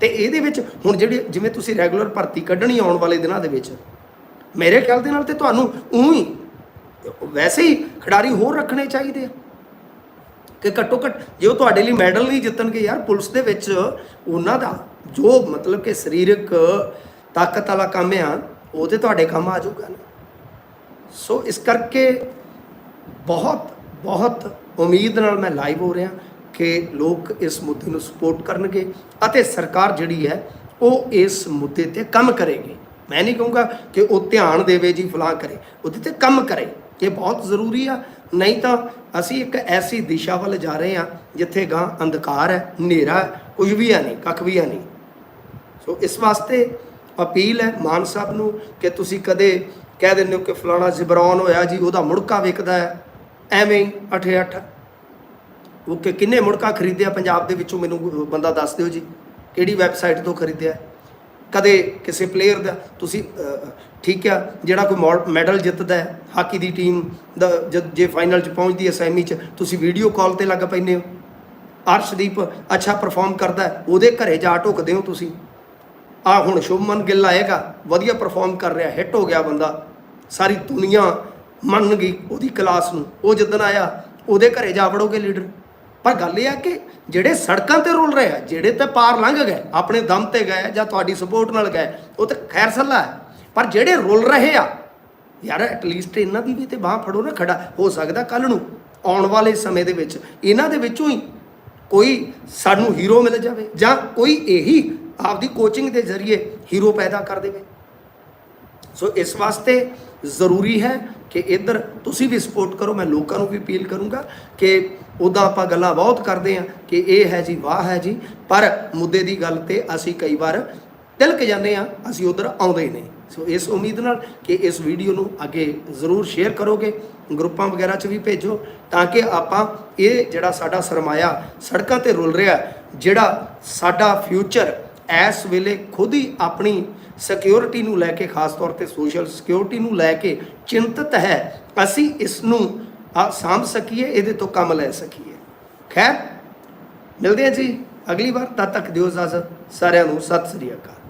Speaker 1: ਤੇ ਇਹਦੇ ਵਿੱਚ ਹੁਣ ਜਿਹੜੀ, ਜਿਵੇਂ ਤੁਸੀਂ ਰੈਗੂਲਰ ਭਰਤੀ ਕੱਢਣੀ ਆਉਣ ਵਾਲੇ ਦਿਨਾਂ ਦੇ ਵਿੱਚ, ਮੇਰੇ ਖਿਆਲ ਦੇ ਨਾਲ ਤੇ ਤੁਹਾਨੂੰ ਉਹੀ ਵੈਸੇ ਹੀ ਖਿਡਾਰੀ ਹੋਰ ਰੱਖਣੇ ਚਾਹੀਦੇ ਆ। ਕਿ ਘੱਟੋ ਘੱਟ ਜੇ ਉਹ ਤੁਹਾਡੇ ਲਈ ਮੈਡਲ ਨਹੀਂ ਜਿੱਤਣਗੇ ਯਾਰ, ਪੁਲਿਸ ਦੇ ਵਿੱਚ ਉਹਨਾਂ ਦਾ ਜੋ ਮਤਲਬ ਕਿ ਸਰੀਰਕ ਤਾਕਤ ਵਾਲਾ ਕੰਮ ਆ, ਉਹ ਤੇ ਤੁਹਾਡੇ ਕੰਮ ਆ ਜਾਊਗਾ ਨਾ। ਸੋ ਇਸ ਕਰਕੇ ਬਹੁਤ ਬਹੁਤ ਉਮੀਦ ਨਾਲ ਮੈਂ ਲਾਈਵ ਹੋ ਰਿਹਾ ਕਿ ਲੋਕ ਇਸ ਮੁੱਦੇ ਨੂੰ ਸਪੋਰਟ ਕਰਨਗੇ ਅਤੇ ਸਰਕਾਰ ਜਿਹੜੀ ਹੈ ਉਹ ਇਸ ਮੁੱਦੇ ਤੇ ਕੰਮ ਕਰੇਗੀ। ਮੈਂ ਨਹੀਂ ਕਹੂੰਗਾ ਕਿ ਉਹ ਧਿਆਨ ਦੇਵੇ ਜੀ ਫਲਾਂ ਕਰੇ, ਉਹਦੇ ਤੇ ਕੰਮ ਕਰੇ, ਇਹ ਬਹੁਤ ਜ਼ਰੂਰੀ ਆ। ਨਹੀਂ ਤਾਂ ਅਸੀਂ ਇੱਕ ਐਸੀ ਦਿਸ਼ਾ ਵੱਲ ਜਾ ਰਹੇ ਹਾਂ ਜਿੱਥੇ ਗਾਂ ਅੰਧਕਾਰ ਹੈ, ਹਨੇਰਾ ਹੈ, ਕੁਝ ਵੀ ਹੈ ਨਹੀਂ, ਕੱਖ ਵੀ ਹੈ ਨਹੀਂ। ਸੋ ਇਸ ਵਾਸਤੇ ਅਪੀਲ ਹੈ ਮਾਨ ਸਾਹਿਬ ਨੂੰ ਕਿ ਤੁਸੀਂ ਕਦੇ ਕਹਿ ਦਿੰਦੇ ਹੋ ਕਿ ਫਲਾਣਾ ਜ਼ਿਬਰਾਨ ਹੋਇਆ ਜੀ, ਉਹਦਾ ਮੁੜਕਾ ਵਿਕਦਾ ਹੈ। ਐਵੇਂ ਹੀ ਅਠੇ ਅੱਠ। ਉਹ ਕਿ ਕਿੰਨੇ ਮੁੜਕਾ ਖਰੀਦਿਆ ਪੰਜਾਬ ਦੇ ਵਿੱਚੋਂ ਮੈਨੂੰ ਬੰਦਾ ਦੱਸ ਦਿਓ ਜੀ, ਕਿਹੜੀ ਵੈਬਸਾਈਟ ਤੋਂ ਖਰੀਦਿਆ ਕਦੇ ਕਿਸੇ ਪਲੇਅਰ ਦਾ, ਤੁਸੀਂ ਠੀਕ ਆ, ਜਿਹੜਾ ਕੋਈ ਮੌ- ਮੈਡਲ ਜਿੱਤਦਾ ਹੈ, ਹਾਕੀ ਦੀ ਟੀਮ ਦਾ, ਜਦ, ਜੇ ਫਾਈਨਲ 'ਚ ਪਹੁੰਚਦੀ ਹੈ ਸੈਮੀ 'ਚ, ਤੁਸੀਂ ਵੀਡੀਓ ਕਾਲ ਤੇ ਲੱਗ ਪੈਂਦੇ ਹੋ। ਅਰਸ਼ਦੀਪ ਅੱਛਾ ਪਰਫਾਰਮ ਕਰਦਾ ਉਹਦੇ ਘਰੇ ਜਾ ਢੁਕਦੇ ਹੋ ਤੁਸੀਂ। ਆ ਹੁਣ ਸ਼ੁਭਮਨ ਗਿੱਲ ਆਏਗਾ, ਵਧੀਆ ਪਰਫਾਰਮ ਕਰ ਰਿਹਾ ਹਿੱਟ ਹੋ ਗਿਆ ਬੰਦਾ। ਸਾਰੀ ਦੁਨੀਆ ਮੰਨ ਗਈ ਉਹਦੀ ਕਲਾਸ ਨੂੰ। ਉਹ ਜਿੱਦਣ ਆਇਆ, ਉਹਦੇ ਘਰੇ ਜਾ ਵੜੋਗੇ ਲੀਡਰ। ਪਰ ਗੱਲ ਇਹ ਆ ਕਿ ਜਿਹੜੇ ਸੜਕਾਂ ਤੇ ਰੁਲ ਰਹੇ ਆ, ਜਿਹੜੇ ਤੇ ਪਾਰ ਲੰਘ ਗਏ, ਆਪਣੇ ਦਮ ਤੇ ਗਏ ਜਾਂ ਤੁਹਾਡੀ ਸਪੋਰਟ ਨਾਲ ਗਏ, ਉਹ ਤੇ ਖੈਰ ਸੱਲਾ ਹੈ। ਪਰ ਜਿਹੜੇ ਰੁਲ ਰਹੇ ਆ, ਯਾਰ ਐਟਲੀਸਟ ਇਹਨਾਂ ਦੀ ਵੀ ਤੇ ਬਾਹ ਫੜੋ ਨਾ ਖੜਾ। ਹੋ ਸਕਦਾ ਕੱਲ ਨੂੰ, ਆਉਣ ਵਾਲੇ ਸਮੇਂ ਦੇ ਵਿੱਚ, ਇਹਨਾਂ ਦੇ ਵਿੱਚੋਂ ਹੀ ਕੋਈ ਸਾਨੂੰ ਹੀਰੋ ਮਿਲ ਜਾਵੇ ਜਾਂ ਕੋਈ ਇਹੀ ਆਪਦੀ ਕੋਚਿੰਗ ਦੇ ਜ਼ਰੀਏ ਹੀਰੋ ਪੈਦਾ ਕਰ ਦੇਵੇ। ਸੋ ਇਸ ਵਾਸਤੇ ਜ਼ਰੂਰੀ ਹੈ ਕਿ ਇੱਧਰ ਤੁਸੀਂ ਵੀ ਸਪੋਰਟ ਕਰੋ, ਮੈਂ ਲੋਕਾਂ ਨੂੰ ਵੀ ਅਪੀਲ ਕਰੂੰਗਾ ਕਿ ਉਦਾਂ ਆਪਾਂ ਗੱਲਾਂ ਬਹੁਤ ਕਰਦੇ ਆ ਕਿ ਇਹ ਹੈ ਜੀ, ਵਾਹ ਹੈ ਜੀ, ਪਰ ਮੁੱਦੇ ਦੀ ਗੱਲ ਤੇ ਅਸੀਂ ਕਈ ਵਾਰ ਤਿਲਕ ਜਾਂਦੇ ਆ ਅਸੀਂ ਉਧਰ ਆਉਂਦੇ ਹੀ ਨਹੀਂ। ਸੋ ਇਸ ਉਮੀਦ ਨਾਲ ਕਿ ਇਸ ਵੀਡੀਓ ਨੂੰ ਅੱਗੇ ਜ਼ਰੂਰ ਸ਼ੇਅਰ ਕਰੋਗੇ, ਗਰੁੱਪਾਂ ਵਗੈਰਾ 'ਚ ਵੀ ਭੇਜੋ, ਤਾਂ ਕਿ ਆਪਾਂ ਇਹ ਜਿਹੜਾ ਸਾਡਾ ਸਰਮਾਇਆ ਸੜਕਾਂ ਤੇ ਰੁਲ ਰਿਹਾ, ਜਿਹੜਾ ਸਾਡਾ ਫਿਊਚਰ ਇਸ ਵੇਲੇ ਖੁਦ ਹੀ ਆਪਣੀ ਸਿਕਿਉਰਿਟੀ ਨੂੰ ਲੈ ਕੇ, ਖਾਸ ਤੌਰ ਤੇ ਸੋਸ਼ਲ ਸਿਕਿਉਰਿਟੀ ਨੂੰ ਲੈ ਕੇ ਚਿੰਤਤ ਹੈ, ਅਸੀਂ ਇਸ ਨੂੰ ਆ ਸਾਂਭ ਸਕੀਏ, ਇਹਦੇ ਤੋਂ ਕੰਮ ਲੈ ਸਕੀਏ। ਖੈਰ, ਮਿਲਦੇ ਹਾਂ ਜੀ ਅਗਲੀ ਵਾਰ। ਤਦ ਤੱਕ ਦਿਓ ਇਜਾਜ਼ਤ। ਸਾਰਿਆਂ ਨੂੰ ਸਤਿ ਸ੍ਰੀ ਅਕਾਲ।